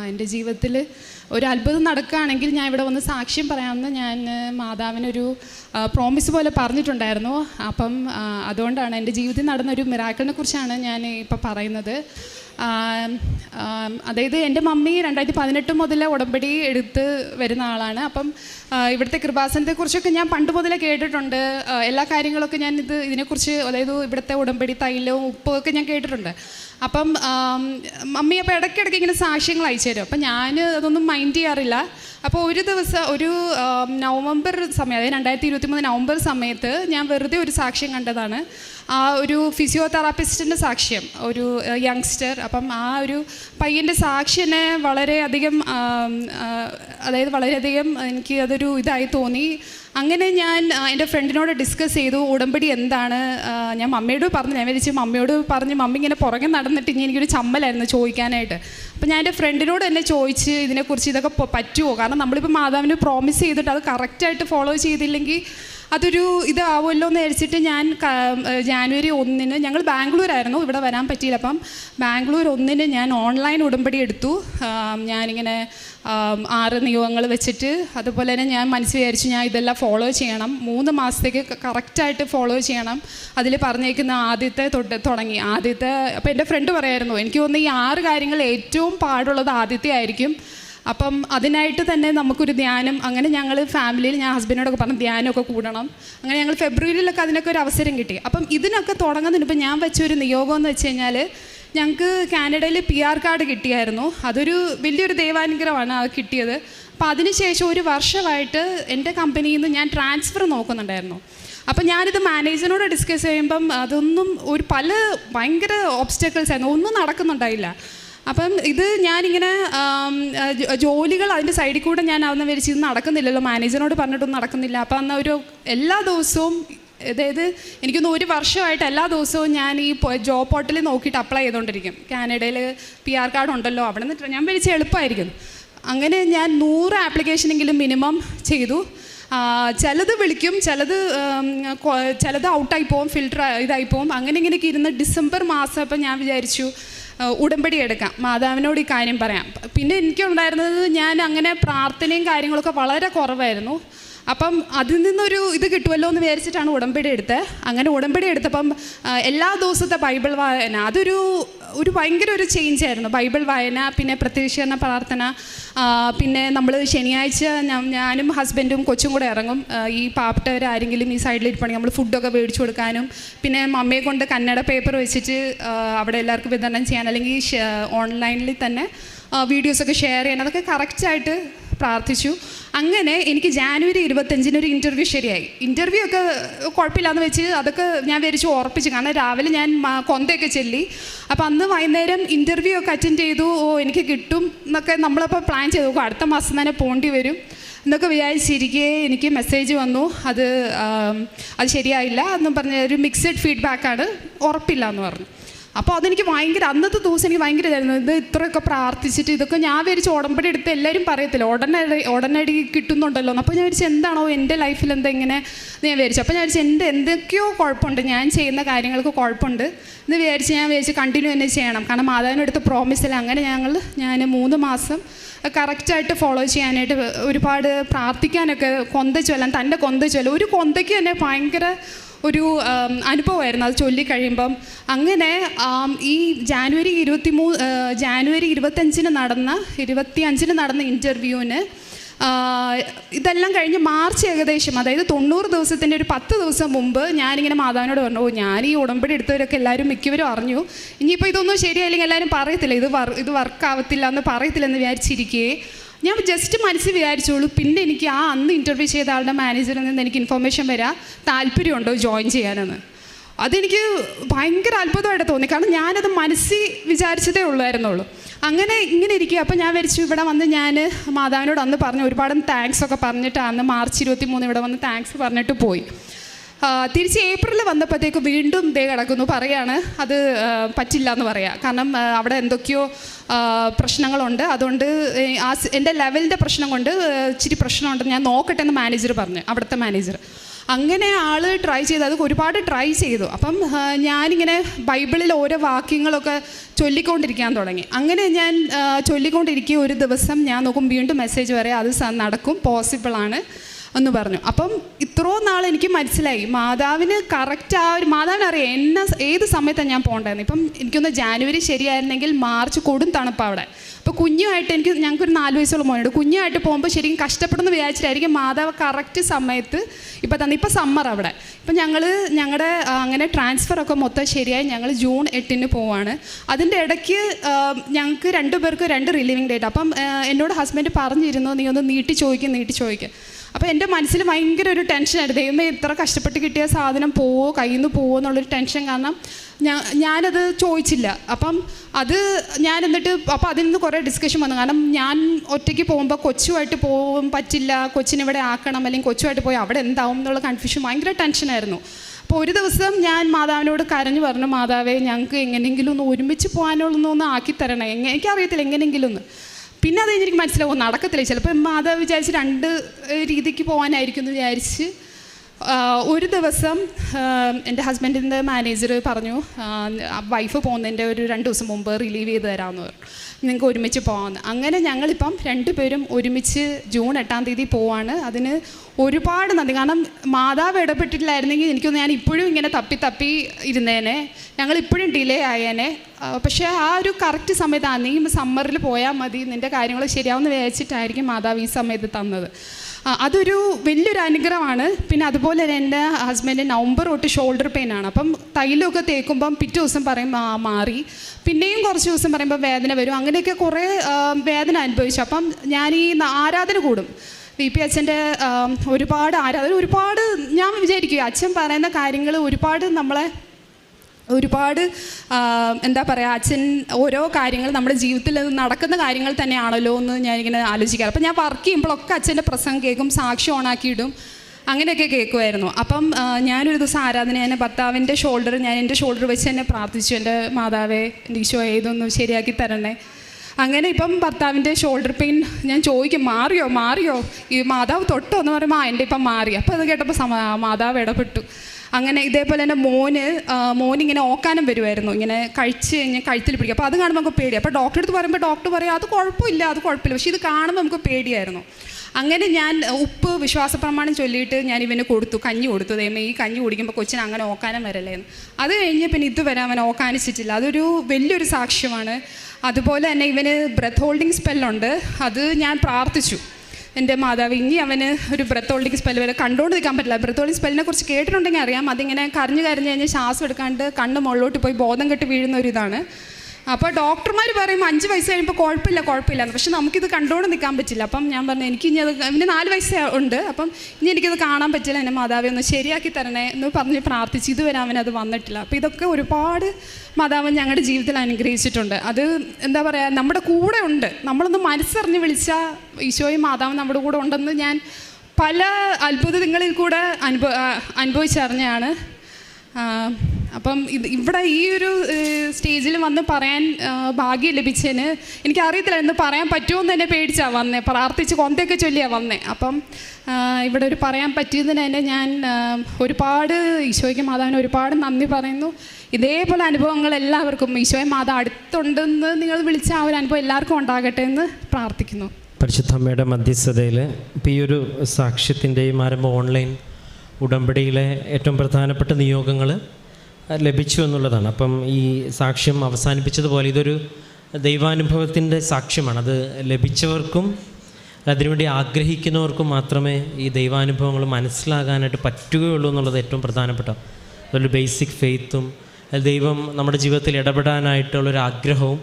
എന്റെ ജീവിതത്തിൽ ഒരു അത്ഭുതം നടക്കുകയാണെങ്കിൽ ഞാൻ ഇവിടെ വന്ന് സാക്ഷ്യം പറയാമെന്ന് ഞാൻ മാതാവിനൊരു പ്രോമിസ് പോലെ പറഞ്ഞിട്ടുണ്ടായിരുന്നു. അപ്പം അതുകൊണ്ടാണ് എന്റെ ജീവിതത്തിൽ നടന്ന ഒരു കുറിച്ചാണ് ഞാൻ ഇപ്പോൾ പറയുന്നത്. അതായത് എന്റെ മമ്മി രണ്ടായിരത്തി പതിനെട്ട് മുതൽ ഉടമ്പടി എടുത്ത് വരുന്ന ആളാണ്. അപ്പം ഇവിടുത്തെ കൃപാസനത്തെക്കുറിച്ചൊക്കെ ഞാൻ പണ്ട് മുതലേ കേട്ടിട്ടുണ്ട്. എല്ലാ കാര്യങ്ങളൊക്കെ ഞാൻ ഇത് ഇതിനെക്കുറിച്ച് അതായത് ഇവിടുത്തെ ഉടമ്പടി തൈലവും ഉപ്പും ഒക്കെ ഞാൻ കേട്ടിട്ടുണ്ട്. അപ്പം മമ്മി അപ്പോൾ ഇടയ്ക്കിടയ്ക്ക് ഇങ്ങനെ സാക്ഷ്യങ്ങൾ അയച്ചു തരും. അപ്പം ഞാൻ അതൊന്നും മൈൻഡ് ചെയ്യാറില്ല. അപ്പോൾ ഒരു ദിവസം ഒരു നവംബർ സമയം അതായത് രണ്ടായിരത്തി ഇരുപത്തി മൂന്ന് നവംബർ സമയത്ത് ഞാൻ വെറുതെ ഒരു സാക്ഷ്യം കണ്ടതാണ്. ആ ഒരു ഫിസിയോതെറാപ്പിസ്റ്റിന്റെ സാക്ഷ്യം ഒരു യങ്സ്റ്റർ അപ്പം ആ ഒരു പയ്യന്റെ സാക്ഷ്യനെ വളരെയധികം അതായത് വളരെയധികം എനിക്ക് അതൊരു ഇതായി തോന്നി. അങ്ങനെ ഞാൻ എന്റെ ഫ്രണ്ടിനോട് ഡിസ്കസ് ചെയ്തു ഉടമ്പടി എന്താണ്? ഞാൻ മമ്മിയോട് പറഞ്ഞു ഞാൻ വിചാരിച്ചു മമ്മിയോട് പറഞ്ഞ് മമ്മി ഇങ്ങനെ പുറകെ നടന്നിട്ട് ഇനി എനിക്കൊരു ചമ്മലായിരുന്നു ചോദിക്കാനായിട്ട്. അപ്പോൾ ഞാൻ എന്റെ ഫ്രണ്ടിനോട് തന്നെ ചോദിച്ച് ഇതിനെക്കുറിച്ച് ഇതൊക്കെ പറ്റുമോ കാരണം നമ്മളിപ്പോൾ മാതാവിന് പ്രോമിസ് ചെയ്തിട്ട് അത് കറക്റ്റായിട്ട് ഫോളോ ചെയ്തില്ലെങ്കിൽ അതൊരു ഇതാവുമല്ലോ എന്ന് വിചാരിച്ചിട്ട് ഞാൻ ജാനുവരി ഒന്നിന് ഞങ്ങൾ ബാംഗ്ലൂരായിരുന്നു ഇവിടെ വരാൻ പറ്റിയില്ല. അപ്പം ബാംഗ്ലൂർ ഒന്നിന് ഞാൻ ഓൺലൈൻ ഉടമ്പടി എടുത്തു. ഞാനിങ്ങനെ ആറ് നിയമങ്ങൾ വെച്ചിട്ട് അതുപോലെ തന്നെ ഞാൻ മനസ്സ് വിചാരിച്ചു ഞാൻ ഇതെല്ലാം ഫോളോ ചെയ്യണം. മൂന്ന് മാസത്തേക്ക് കറക്റ്റായിട്ട് ഫോളോ ചെയ്യണം. അതിൽ പറഞ്ഞേക്കുന്ന ആദ്യത്തെ തൊട്ട് തുടങ്ങി. ആദ്യത്തെ അപ്പോൾ എന്റെ ഫ്രണ്ട് പറയായിരുന്നു എനിക്ക് തോന്നുന്നു ഈ ആറ് കാര്യങ്ങൾ ഏറ്റവും പാടുള്ളത് ആദ്യത്തെ ആയിരിക്കും. അപ്പം അതിനായിട്ട് തന്നെ നമുക്കൊരു ധ്യാനം അങ്ങനെ ഞങ്ങൾ ഫാമിലിയിൽ ഞാൻ ഹസ്ബൻഡിനോടൊക്കെ പറഞ്ഞ് ധ്യാനമൊക്കെ കൂടണം. അങ്ങനെ ഞങ്ങൾ ഫെബ്രുവരിയിലൊക്കെ അതിനൊക്കെ ഒരു അവസരം കിട്ടി. അപ്പം ഇതിനൊക്കെ തുടങ്ങുന്നതിന് ഇപ്പം ഞാൻ വെച്ചൊരു നിയോഗം എന്ന് വെച്ച് കഴിഞ്ഞാൽ ഞങ്ങൾക്ക് കാനഡയിൽ പി ആർ കാർഡ് കിട്ടിയായിരുന്നു. അതൊരു വലിയൊരു ദൈവാനുഗ്രഹമാണ് അത് കിട്ടിയത്. അപ്പോൾ അതിനുശേഷം ഒരു വർഷമായിട്ട് എന്റെ കമ്പനിയിൽ നിന്ന് ഞാൻ ട്രാൻസ്ഫർ നോക്കുന്നുണ്ടായിരുന്നു. അപ്പം ഞാനിത് മാനേജറിനോട് ഡിസ്കസ് ചെയ്യുമ്പം അതൊന്നും ഒരു പല ഭയങ്കര ഓബ്സ്റ്റക്കിൾസ് ആയിരുന്നു. ഒന്നും നടക്കുന്നുണ്ടായില്ല. അപ്പം ഇത് ഞാനിങ്ങനെ ജോലികൾ അതിന്റെ സൈഡിൽ കൂടെ ഞാൻ അന്ന് വിരിച്ച് ഇത് നടക്കുന്നില്ലല്ലോ. മാനേജറിനോട് പറഞ്ഞിട്ടൊന്നും നടക്കുന്നില്ല. അപ്പം അന്ന് ഒരു എല്ലാ ദിവസവും അതായത് എനിക്കൊന്ന് ഒരു വർഷമായിട്ട് എല്ലാ ദിവസവും ഞാൻ ഈ ജോബ് പോർട്ടലിൽ നോക്കിയിട്ട് അപ്ലൈ ചെയ്തുകൊണ്ടിരിക്കും. കാനഡയിൽ പി ആർ കാർഡ് ഉണ്ടല്ലോ. അവിടെ നിന്ന് ഞാൻ വിളിച്ച് എളുപ്പമായിരിക്കും. അങ്ങനെ ഞാൻ നൂറ് ആപ്ലിക്കേഷനെങ്കിലും മിനിമം ചെയ്തു. ചിലത് വിളിക്കും ചിലത് ചിലത് ഔട്ടായി പോവും ഫിൽട്ടർ ഇതായി പോവും. അങ്ങനെ ഇങ്ങനെയൊക്കെ ഇരുന്ന് ഡിസംബർ മാസം അപ്പം ഞാൻ വിചാരിച്ചു ഉടമ്പടി എടുക്കാം. മാതാവിനോട് ഈ കാര്യം പറയാം. പിന്നെ എനിക്കുണ്ടായിരുന്നത് ഞാൻ അങ്ങനെ പ്രാർത്ഥനയും കാര്യങ്ങളൊക്കെ വളരെ കുറവായിരുന്നു. അപ്പം അതിൽ നിന്നൊരു ഇത് കിട്ടുമല്ലോ എന്ന് വിചാരിച്ചിട്ടാണ് ഉടമ്പടി എടുത്തത്. അങ്ങനെ ഉടമ്പടി എടുത്തപ്പം എല്ലാ ദിവസത്തെ ബൈബിൾ വായന അതൊരു ഒരു ഭയങ്കര ഒരു ചേഞ്ച് ആയിരുന്നു. ബൈബിൾ വായന പിന്നെ പ്രത്യക്ഷീകരണ പ്രാർത്ഥന പിന്നെ നമ്മൾ ശനിയാഴ്ച ഞാനും ഹസ്ബൻഡും കൊച്ചും കൂടെ ഇറങ്ങും. ഈ പാവപ്പെട്ടവർ ആരെങ്കിലും ഈ സൈഡിൽ ഇരിപ്പണെങ്കിൽ നമ്മൾ ഫുഡൊക്കെ മേടിച്ചു കൊടുക്കാനും പിന്നെ മമ്മയെ കൊണ്ട് കന്നഡ പേപ്പർ വെച്ചിട്ട് അവിടെ എല്ലാവർക്കും വിതരണം ചെയ്യാൻ അല്ലെങ്കിൽ ഓൺലൈനിൽ തന്നെ വീഡിയോസൊക്കെ ഷെയർ ചെയ്യാൻ അതൊക്കെ കറക്റ്റായിട്ട് പ്രാർത്ഥിച്ചു. അങ്ങനെ എനിക്ക് ജാനുവരി ഇരുപത്തഞ്ചിന് ഒരു ഇന്റർവ്യൂ ശരിയായി. ഇന്റർവ്യൂ ഒക്കെ കുഴപ്പമില്ലാന്ന് വെച്ച് അതൊക്കെ ഞാൻ വിചാരിച്ച് ഉറപ്പിച്ചു. കാരണം രാവിലെ ഞാൻ കൊന്തയൊക്കെ ചെല്ലി. അപ്പോൾ അന്ന് വൈകുന്നേരം ഇന്റർവ്യൂ ഒക്കെ അറ്റൻഡ് ചെയ്തു. ഓ എനിക്ക് കിട്ടും എന്നൊക്കെ നമ്മളപ്പോൾ പ്ലാൻ ചെയ്തു. നോക്കും അടുത്ത മാസം തന്നെ പോകേണ്ടി വരും എന്നൊക്കെ വിചാരിച്ചിരിക്കെ എനിക്ക് മെസ്സേജ് വന്നു. അത് അത് ശരിയായില്ല എന്നും പറഞ്ഞ ഒരു മിക്സഡ് ഫീഡ്ബാക്കാണ് ഉറപ്പില്ല എന്ന് പറഞ്ഞു. അപ്പോൾ അതെനിക്ക് ഭയങ്കര അന്നത്തെ ദിവസം എനിക്ക് ഭയങ്കര ഇതായിരുന്നു. ഇത് ഇത്രയൊക്കെ പ്രാർത്ഥിച്ചിട്ട് ഇതൊക്കെ ഞാൻ വിചാരിച്ച് ഉടമ്പടി എടുത്ത് എല്ലാവരും പറയത്തില്ല. ഉടനടി ഉടനടി കിട്ടുന്നുണ്ടല്ലോ അപ്പോൾ ഞാൻ വിചാരിച്ചു എന്താണോ എന്റെ ലൈഫിൽ എന്താ ഇങ്ങനെ? ഞാൻ വിചാരിച്ചു. അപ്പോൾ ഞാൻ വിചാരിച്ചു എന്റെ എന്തൊക്കെയോ കുഴപ്പമുണ്ട്. ഞാൻ ചെയ്യുന്ന കാര്യങ്ങൾക്ക് കുഴപ്പമുണ്ട്. എന്ന് വിചാരിച്ച് ഞാൻ വിചാരിച്ച് കണ്ടിന്യൂ തന്നെ ചെയ്യണം. കാരണം മാതാവിനെടുത്ത് പ്രോമിസിൽ അങ്ങനെ ഞങ്ങൾ ഞാൻ മൂന്ന് മാസം കറക്റ്റായിട്ട് ഫോളോ ചെയ്യാനായിട്ട് ഒരുപാട് പ്രാർത്ഥിക്കാനൊക്കെ കൊന്ത ചൊല്ലാൻ തന്റെ കൊന്ത ചൊല്ല ഒരു കൊന്തയ്ക്ക് തന്നെ ഭയങ്കര ഒരു അനുഭവമായിരുന്നു. അത് ചൊല്ലിക്കഴിയുമ്പം അങ്ങനെ ഈ ജാനുവരി ഇരുപത്തി മൂ ജാനുവരി ഇരുപത്തഞ്ചിന് നടന്ന ഇരുപത്തി അഞ്ചിന് നടന്ന ഇന്റർവ്യൂവിന് ഇതെല്ലാം കഴിഞ്ഞ് മാർച്ച് ഏകദേശം അതായത് തൊണ്ണൂറ് ദിവസത്തിന്റെ ഒരു പത്ത് ദിവസം മുമ്പ് ഞാനിങ്ങനെ മാതാവിനോട് പറഞ്ഞു ഓ ഞാൻ ഈ ഉടമ്പടി എടുത്തവരൊക്കെ എല്ലാവരും മിക്കവരും അറിഞ്ഞു. ഇനിയിപ്പോൾ ഇതൊന്നും ശരിയായില്ലെങ്കിൽ എല്ലാവരും പറയത്തില്ല. ഇത് വർ ഇത് വർക്ക് ആവത്തില്ല എന്ന് പറയത്തില്ലെന്ന് വിചാരിച്ചിരിക്കേ. ഞാൻ ജസ്റ്റ് മനസ്സിൽ വിചാരിച്ചോളൂ പിന്നെ എനിക്ക് ആ അന്ന് ഇന്റർവ്യൂ ചെയ്ത ആളുടെ മാനേജറിൽ നിന്ന് എനിക്ക് ഇൻഫർമേഷൻ വരാം താല്പര്യമുണ്ടോ ജോയിൻ ചെയ്യാനെന്ന്. അതെനിക്ക് ഭയങ്കര അത്ഭുതമായിട്ട് തോന്നി. കാരണം ഞാനത് മനസ്സിൽ വിചാരിച്ചതേ ഉള്ളായിരുന്നുള്ളൂ. അങ്ങനെ ഇങ്ങനെ ഇരിക്കുക. അപ്പോൾ ഞാൻ വിചാരിച്ചു ഇവിടെ വന്ന് ഞാൻ മാതാവിനോട് അന്ന് പറഞ്ഞു ഒരുപാട് താങ്ക്സ് ഒക്കെ പറഞ്ഞിട്ട് അന്ന് മാർച്ച് ഇരുപത്തി മൂന്ന് ഇവിടെ വന്ന് താങ്ക്സ് പറഞ്ഞിട്ട് പോയി. തിരിച്ച് ഏപ്രിൽ വന്നപ്പോഴത്തേക്ക് വീണ്ടും ദേ കിടക്കുന്നു. പറയാണ് അത് പറ്റില്ല എന്ന് പറയാം. കാരണം അവിടെ എന്തൊക്കെയോ പ്രശ്നങ്ങളുണ്ട്. അതുകൊണ്ട് ആ എന്റെ ലെവലിന്റെ പ്രശ്നം കൊണ്ട് ഇച്ചിരി പ്രശ്നമുണ്ടെന്ന് ഞാൻ നോക്കട്ടെ എന്ന് മാനേജർ പറഞ്ഞു അവിടുത്തെ മാനേജർ. അങ്ങനെ ആൾ ട്രൈ ചെയ്ത് അത് ഒരുപാട് ട്രൈ ചെയ്തു. അപ്പം ഞാനിങ്ങനെ ബൈബിളിൽ ഓരോ വാക്യങ്ങളൊക്കെ ചൊല്ലിക്കൊണ്ടിരിക്കാൻ തുടങ്ങി. അങ്ങനെ ഞാൻ ചൊല്ലിക്കൊണ്ടിരിക്കുക ഒരു ദിവസം ഞാൻ നോക്കും വീണ്ടും മെസ്സേജ് വരെ അത് നടക്കും പോസിബിളാണ്. എന്ന് പറഞ്ഞു. അപ്പം ഇത്രോ നാൾ എനിക്ക് മനസ്സിലായി. മാതാവിന് കറക്റ്റ് ആ ഒരു മാതാവിന് അറിയാം എന്നെ ഏത് സമയത്താണ് ഞാൻ പോകേണ്ടതെന്ന്. ഇപ്പം എനിക്കൊന്ന് ജാനുവരി ശരിയായിരുന്നെങ്കിൽ മാർച്ച് കൊടും തണുപ്പ് അവിടെ. അപ്പോൾ കുഞ്ഞുമായിട്ട് എനിക്ക് ഞങ്ങൾക്കൊരു നാല് വയസ്സുള്ള മോനുണ്ട്. കുഞ്ഞുമായിട്ട് പോകുമ്പോൾ ശരിക്കും കഷ്ടപ്പെടുന്ന വിചാരിച്ചിട്ടായിരിക്കും മാതാവ് കറക്റ്റ് സമയത്ത് ഇപ്പം തന്നെ ഇപ്പം സമ്മർ അവിടെ. ഇപ്പം ഞങ്ങൾ ഞങ്ങളുടെ അങ്ങനെ ട്രാൻസ്ഫർ ഒക്കെ മൊത്തം ശരിയായി. ഞങ്ങൾ ജൂൺ എട്ടിന് പോവാണ്. അതിന്റെ ഇടയ്ക്ക് ഞങ്ങൾക്ക് രണ്ടു പേർക്ക് രണ്ട് റിലീവിങ് ഡേറ്റ് അപ്പം എന്നോട് ഹസ്ബൻഡ് പറഞ്ഞിരുന്നു നീ ഒന്ന് നീട്ടി ചോദിക്കും നീട്ടി ചോദിക്കും. അപ്പോൾ എന്റെ മനസ്സിൽ ഭയങ്കര ഒരു ടെൻഷൻ ആയിരുന്നു. ദൈവമേ ഇത്ര കഷ്ടപ്പെട്ട് കിട്ടിയ സാധനം പോവോ കയ്യിൽ നിന്ന് പോവോ എന്നുള്ളൊരു ടെൻഷൻ കാരണം ഞാൻ ഞാനത് ചോദിച്ചില്ല. അപ്പം അത് ഞാൻ എന്നിട്ട് അപ്പോൾ അതിൽ നിന്ന് കുറേ ഡിസ്കഷൻ വന്നു. കാരണം ഞാൻ ഒറ്റയ്ക്ക് പോകുമ്പോൾ കൊച്ചുമായിട്ട് പോകാൻ പറ്റില്ല. കൊച്ചിനെ ഇവിടെ ആക്കണം അല്ലെങ്കിൽ കൊച്ചുമായിട്ട് പോയി അവിടെ എന്താവും എന്നുള്ള കൺഫ്യൂഷൻ ഭയങ്കര ടെൻഷനായിരുന്നു അപ്പോൾ ഒരു ദിവസം ഞാൻ മാതാവിനോട് കരഞ്ഞു പറഞ്ഞു മാതാവേ ഞങ്ങൾക്ക് എങ്ങനെയെങ്കിലും ഒന്ന് ഒരുമിച്ച് പോകാനുള്ളൊന്ന് ആക്കി തരണേ എങ്ങനെ എനിക്കറിയത്തില്ല എങ്ങനെയെങ്കിലും ഒന്ന് പിന്നെ അത് എനിക്ക് മനസ്സിലാവും നടക്കത്തില്ല. ചിലപ്പോൾ മാതാവ് വിചാരിച്ച് രണ്ട് രീതിക്ക് പോകാനായിരിക്കും എന്ന് വിചാരിച്ച് ഒരു ദിവസം എന്റെ ഹസ്ബൻഡിന്റെ മാനേജർ പറഞ്ഞു വൈഫ് പോകുന്നതിന്റെ ഒരു രണ്ട് ദിവസം മുമ്പ് റിലീവ് ചെയ്ത് തരാമെന്ന് പറഞ്ഞു. നിങ്ങൾക്ക് ഒരുമിച്ച് പോകാമെന്ന് അങ്ങനെ ഞങ്ങളിപ്പം രണ്ടുപേരും ഒരുമിച്ച് ജൂൺ എട്ടാം തീയതി പോവാണ്. അതിന് ഒരുപാട് നന്ദി. കാരണം മാതാവ് ഇടപെട്ടിട്ടില്ലായിരുന്നെങ്കിൽ എനിക്കൊന്ന് ഞാൻ ഇപ്പോഴും ഇങ്ങനെ തപ്പി തപ്പി ഇരുന്നേനെ. ഞങ്ങൾ ഇപ്പോഴും ഡിലേ ആയേനെ. പക്ഷേ ആ ഒരു കറക്റ്റ് സമയത്ത് നീ സമ്മറിൽ പോയാൽ മതി നിന്റെ കാര്യങ്ങൾ ശരിയാവുമെന്ന് വിചാരിച്ചിട്ടായിരിക്കും മാതാവ് ഈ സമയത്ത് തന്നത്. അതൊരു വലിയൊരു അനുഗ്രഹമാണ്. പിന്നെ അതുപോലെ തന്നെ എന്റെ ഹസ്ബൻഡ് നവംബർ തൊട്ട് ഷോൾഡർ പെയിൻ ആണ്. അപ്പം തൈലമൊക്കെ തേക്കുമ്പം പിറ്റേ ദിവസം പറയും "ആ, മാറി. പിന്നെയും കുറച്ച് ദിവസം പറയുമ്പോൾ വേദന വരും. അങ്ങനെയൊക്കെ കുറേ വേദന അനുഭവിച്ചു. അപ്പം ഞാൻ ഈ ആരാധന കൂടും. വി പി അച്ഛന്റെ ഒരുപാട് ആരാധന ഒരുപാട് ഞാൻ വിചാരിക്കും അച്ഛൻ പറയുന്ന കാര്യങ്ങൾ ഒരുപാട് നമ്മളെ ഒരുപാട് എന്താ പറയുക അച്ഛൻ ഓരോ കാര്യങ്ങൾ നമ്മുടെ ജീവിതത്തിൽ നടക്കുന്ന കാര്യങ്ങൾ തന്നെയാണല്ലോ എന്ന് ഞാനിങ്ങനെ ആലോചിക്കാറ്. അപ്പം ഞാൻ വർക്ക് ചെയ്യുമ്പോഴൊക്കെ അച്ഛന്റെ പ്രസംഗം കേൾക്കും സാക്ഷി ഓണാക്കിയിടും അങ്ങനെയൊക്കെ കേൾക്കുമായിരുന്നു. അപ്പം ഞാനൊരു ദിവസം ആരാധന എന്റെ ഭർത്താവിന്റെ ഷോൾഡർ ഞാൻ എന്റെ ഷോൾഡർ വെച്ച് തന്നെ പ്രാർത്ഥിച്ചു എന്റെ മാതാവേ ഈശോ ഏതൊന്ന് ശരിയാക്കി തരണേ. അങ്ങനെ ഇപ്പം ഭർത്താവിന്റെ ഷോൾഡർ പെയിൻ ഞാൻ ചോദിക്കും മാറിയോ മാറിയോ? ഈ മാതാവ് തൊട്ടോ? എന്ന് പറയുമ്പോൾ ആ എന്റെ ഇപ്പം മാറി. അപ്പോൾ അത് കേട്ടപ്പോൾ മാതാവ് ഇടപെട്ടു. അങ്ങനെ ഇതേപോലെ തന്നെ മോന് മോനിങ്ങനെ ഓക്കാനം വരുമായിരുന്നു ഇങ്ങനെ കഴിച്ച് കഴിഞ്ഞ് കഴുത്തിൽ പിടിക്കും അപ്പോൾ അത് കാണുമ്പോൾ നമുക്ക് പേടി അപ്പോൾ ഡോക്ടറെ അടുത്ത് പറയുമ്പോൾ ഡോക്ടർ പറയും അത് കുഴപ്പമില്ല അത് കുഴപ്പമില്ല. പക്ഷേ ഇത് കാണുമ്പോൾ നമുക്ക് പേടിയായിരുന്നു. അങ്ങനെ ഞാൻ ഉപ്പ് വിശ്വാസപ്രമാണം ചൊല്ലിയിട്ട് ഞാൻ ഇവന് കൊടുത്തു കഞ്ഞി കൊടുത്തു. ദൈവമേ ഈ കഞ്ഞി കുടിക്കുമ്പോൾ കൊച്ചിന് അങ്ങനെ ഓക്കാനം വരല്ലേന്ന് അത് കഴിഞ്ഞ് പിന്നെ ഇതുവരെ അവൻ ഓക്കാനിച്ചിട്ടില്ല. അതൊരു വലിയൊരു സാക്ഷ്യമാണ്. അതുപോലെ തന്നെ ഇവന് ബ്രത്ത് ഹോൾഡിംഗ് സ്പെല്ലുണ്ട് അത് ഞാൻ പ്രാർത്ഥിച്ചു. എന്റെ മാതാവ് ഇനി അവന് ഒരു ബ്രത്ത് ഹോൾഡിംഗ് സ്പെല്ല് വരെ കണ്ടുകൊണ്ട് നിൽക്കാൻ പറ്റില്ല. ബ്രത്ത് ഹോൾഡിംഗ് സ്പെല്ലിനെ കുറിച്ച് കേട്ടിട്ടുണ്ടെങ്കിൽ അറിയാം. അതിങ്ങനെ കരഞ്ഞു കരഞ്ഞു കഴിഞ്ഞ് ശ്വാസം എടുക്കാണ്ട് കണ്ണ് മുകളിലോട്ട് പോയി ബോധം കെട്ട് വീഴുന്ന ഒരു ഇതാണ്. അപ്പോൾ ഡോക്ടർമാർ പറയും അഞ്ച് വയസ്സ് കഴിയുമ്പോൾ കുഴപ്പമില്ല കുഴപ്പമില്ല. പക്ഷെ നമുക്കിത് കണ്ടുകൊണ്ട് നിൽക്കാൻ പറ്റില്ല. അപ്പം ഞാൻ പറഞ്ഞു എനിക്ക് ഇനി അത് ഇനി നാല് വയസ്സ് ഉണ്ട്. അപ്പം ഇനി എനിക്കത് കാണാൻ പറ്റില്ല. എന്റെ മാതാവെ ഒന്ന് ശരിയാക്കി തരണേ എന്ന് പറഞ്ഞ് പ്രാർത്ഥിച്ച് ഇതുവരെ അവനത് വന്നിട്ടില്ല. അപ്പോൾ ഇതൊക്കെ ഒരുപാട് മാതാവ് ഞങ്ങളുടെ ജീവിതത്തിൽ അനുഗ്രഹിച്ചിട്ടുണ്ട്. അത് എന്താ പറയുക നമ്മുടെ കൂടെ ഉണ്ട്. നമ്മളൊന്ന് മനസ്സറിഞ്ഞ് വിളിച്ച ഈശോയും മാതാവും നമ്മുടെ കൂടെ ഉണ്ടെന്ന് ഞാൻ പല അത്ഭുതങ്ങളിൽ കൂടെ അനുഭവ അനുഭവിച്ചറിഞ്ഞാണ്. അപ്പം ഇത് ഇവിടെ ഈ ഒരു സ്റ്റേജിൽ വന്ന് പറയാൻ ഭാഗ്യം ലഭിച്ചതിന് എനിക്കറിയത്തില്ല എന്ന് പറയാൻ പറ്റുമോ എന്ന് തന്നെ പേടിച്ചാണ് വന്നേ. പ്രാർത്ഥിച്ച് കൊന്തയൊക്കെ ചൊല്ലിയാണ് വന്നേ. അപ്പം ഇവിടെ ഒരു പറയാൻ പറ്റിയതിന് തന്നെ ഞാൻ ഒരുപാട് ഈശോയ്ക്ക് മാതാവിന് ഒരുപാട് നന്ദി പറയുന്നു. ഇതേപോലെ അനുഭവങ്ങൾ എല്ലാവർക്കും ഈശോയെ മാതാവ് അടുത്തുണ്ടെന്ന് നിങ്ങൾ വിളിച്ച ആ ഒരു അനുഭവം എല്ലാവർക്കും ഉണ്ടാകട്ടെ എന്ന് പ്രാർത്ഥിക്കുന്നു. പരിശുദ്ധമ്മയുടെ മധ്യസ്ഥതയിൽ ഇപ്പോൾ ഈ ഒരു സാക്ഷ്യത്തിന്റെയും ആരംഭം ഓൺലൈൻ ഉടമ്പടിയിലെ ഏറ്റവും പ്രധാനപ്പെട്ട നിയോഗങ്ങൾ ലഭിച്ചു എന്നുള്ളതാണ്. അപ്പം ഈ സാക്ഷ്യം അവസാനിപ്പിച്ചതുപോലെ ഇതൊരു ദൈവാനുഭവത്തിന്റെ സാക്ഷ്യമാണ്. അത് ലഭിച്ചവർക്കും അതിനുവേണ്ടി ആഗ്രഹിക്കുന്നവർക്കും മാത്രമേ ഈ ദൈവാനുഭവങ്ങൾ മനസ്സിലാകാനായിട്ട് പറ്റുകയുള്ളൂ എന്നുള്ളത് ഏറ്റവും പ്രധാനപ്പെട്ട അതൊരു ബേസിക് ഫെയ്ത്തും ദൈവം നമ്മുടെ ജീവിതത്തിൽ ഇടപെടാനായിട്ടുള്ളൊരു ആഗ്രഹവും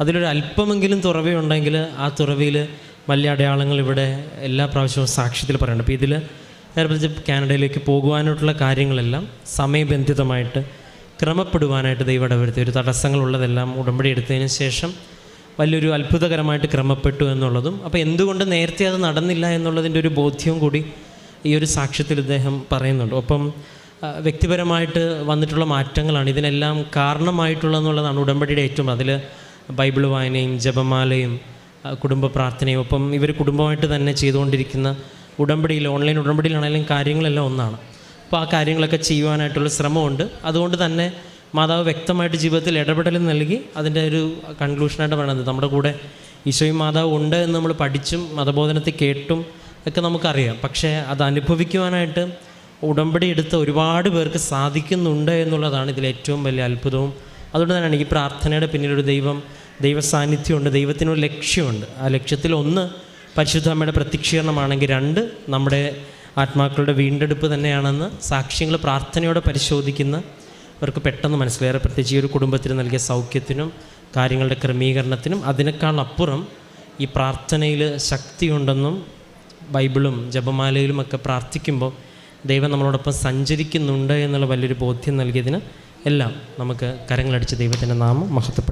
അതിലൊരു അല്പമെങ്കിലും തുറവയുണ്ടെങ്കിൽ ആ തുറവിയിൽ വലിയ അടയാളങ്ങൾ ഇവിടെ എല്ലാ പ്രാവശ്യവും സാക്ഷ്യത്തിൽ പറയുന്നുണ്ട്. അപ്പോൾ ഇതിൽ കാനഡയിലേക്ക് പോകുവാനായിട്ടുള്ള കാര്യങ്ങളെല്ലാം സമയബന്ധിതമായിട്ട് ക്രമപ്പെടുവാനായിട്ട് ദൈവം ഇടവരുത്തി. ഒരു തടസ്സങ്ങളുള്ളതെല്ലാം ഉടമ്പടി എടുത്തതിന് ശേഷം വലിയൊരു അത്ഭുതകരമായിട്ട് ക്രമപ്പെട്ടു എന്നുള്ളതും അപ്പോൾ എന്തുകൊണ്ട് നേരത്തെ അത് നടന്നില്ല എന്നുള്ളതിന്റെ ഒരു ബോധ്യവും കൂടി ഈ ഒരു സാക്ഷ്യത്തിൽ ഇദ്ദേഹം പറയുന്നുണ്ട്. ഒപ്പം വ്യക്തിപരമായിട്ട് വന്നിട്ടുള്ള മാറ്റങ്ങളാണ് ഇതിനെല്ലാം കാരണമായിട്ടുള്ളതെന്നുള്ളതാണ് ഉടമ്പടിയുടെ ഏറ്റവും അതിൽ ബൈബിൾ വായനയും ജപമാലയും കുടുംബ പ്രാർത്ഥനയും ഒപ്പം ഇവർ കുടുംബമായിട്ട് തന്നെ ചെയ്തുകൊണ്ടിരിക്കുന്ന ഉടമ്പടിയിൽ ഓൺലൈൻ ഉടമ്പടിയിലാണെങ്കിലും കാര്യങ്ങളെല്ലാം ഒന്നാണ്. അപ്പോൾ ആ കാര്യങ്ങളൊക്കെ ചെയ്യുവാനായിട്ടുള്ള ശ്രമമുണ്ട്. അതുകൊണ്ട് തന്നെ മാതാവ് വ്യക്തമായിട്ട് ജീവിതത്തിൽ ഇടപെടൽ നൽകി അതിന്റെ ഒരു കൺക്ലൂഷനായിട്ട് പറയുന്നത് നമ്മുടെ കൂടെ ഈശോയും മാതാവ് ഉണ്ട് എന്ന് നമ്മൾ പഠിച്ചും മതബോധനത്തിൽ കേട്ടും ഒക്കെ നമുക്കറിയാം. പക്ഷേ അത് അനുഭവിക്കുവാനായിട്ട് ഉടമ്പടി എടുത്ത ഒരുപാട് പേർക്ക് സാധിക്കുന്നുണ്ട് എന്നുള്ളതാണ് ഇതിൽ ഏറ്റവും വലിയ അത്ഭുതവും. അതുകൊണ്ട് തന്നെയാണ് ഈ പ്രാർത്ഥനയുടെ പിന്നിലൊരു ദൈവം ദൈവ സാന്നിധ്യമുണ്ട് ദൈവത്തിനൊരു ലക്ഷ്യമുണ്ട്. ആ ലക്ഷ്യത്തിൽ ഒന്ന് പരിശുദ്ധ അമ്മയുടെ പ്രത്യക്ഷീകരണമാണെങ്കിൽ രണ്ട് നമ്മുടെ ആത്മാക്കളുടെ വീണ്ടെടുപ്പ് തന്നെയാണെന്ന് സാക്ഷ്യങ്ങൾ പ്രാർത്ഥനയോടെ പരിശോധിക്കുന്ന അവർക്ക് പെട്ടെന്ന് മനസ്സിലേറെ പ്രത്യേകിച്ച് ഈ ഒരു കുടുംബത്തിന് നൽകിയ സൗഖ്യത്തിനും കാര്യങ്ങളുടെ ക്രമീകരണത്തിനും അതിനേക്കാൾ അപ്പുറം ഈ പ്രാർത്ഥനയിൽ ശക്തിയുണ്ടെന്നും ബൈബിളും ജപമാലയിലുമൊക്കെ പ്രാർത്ഥിക്കുമ്പോൾ ദൈവം നമ്മളോടൊപ്പം സഞ്ചരിക്കുന്നുണ്ട് എന്നുള്ള വലിയൊരു ബോധ്യം നൽകിയതിന് എല്ലാം നമുക്ക് കരങ്ങളടിച്ച് ദൈവത്തിന്റെ നാമം മഹത്വപ്പെടും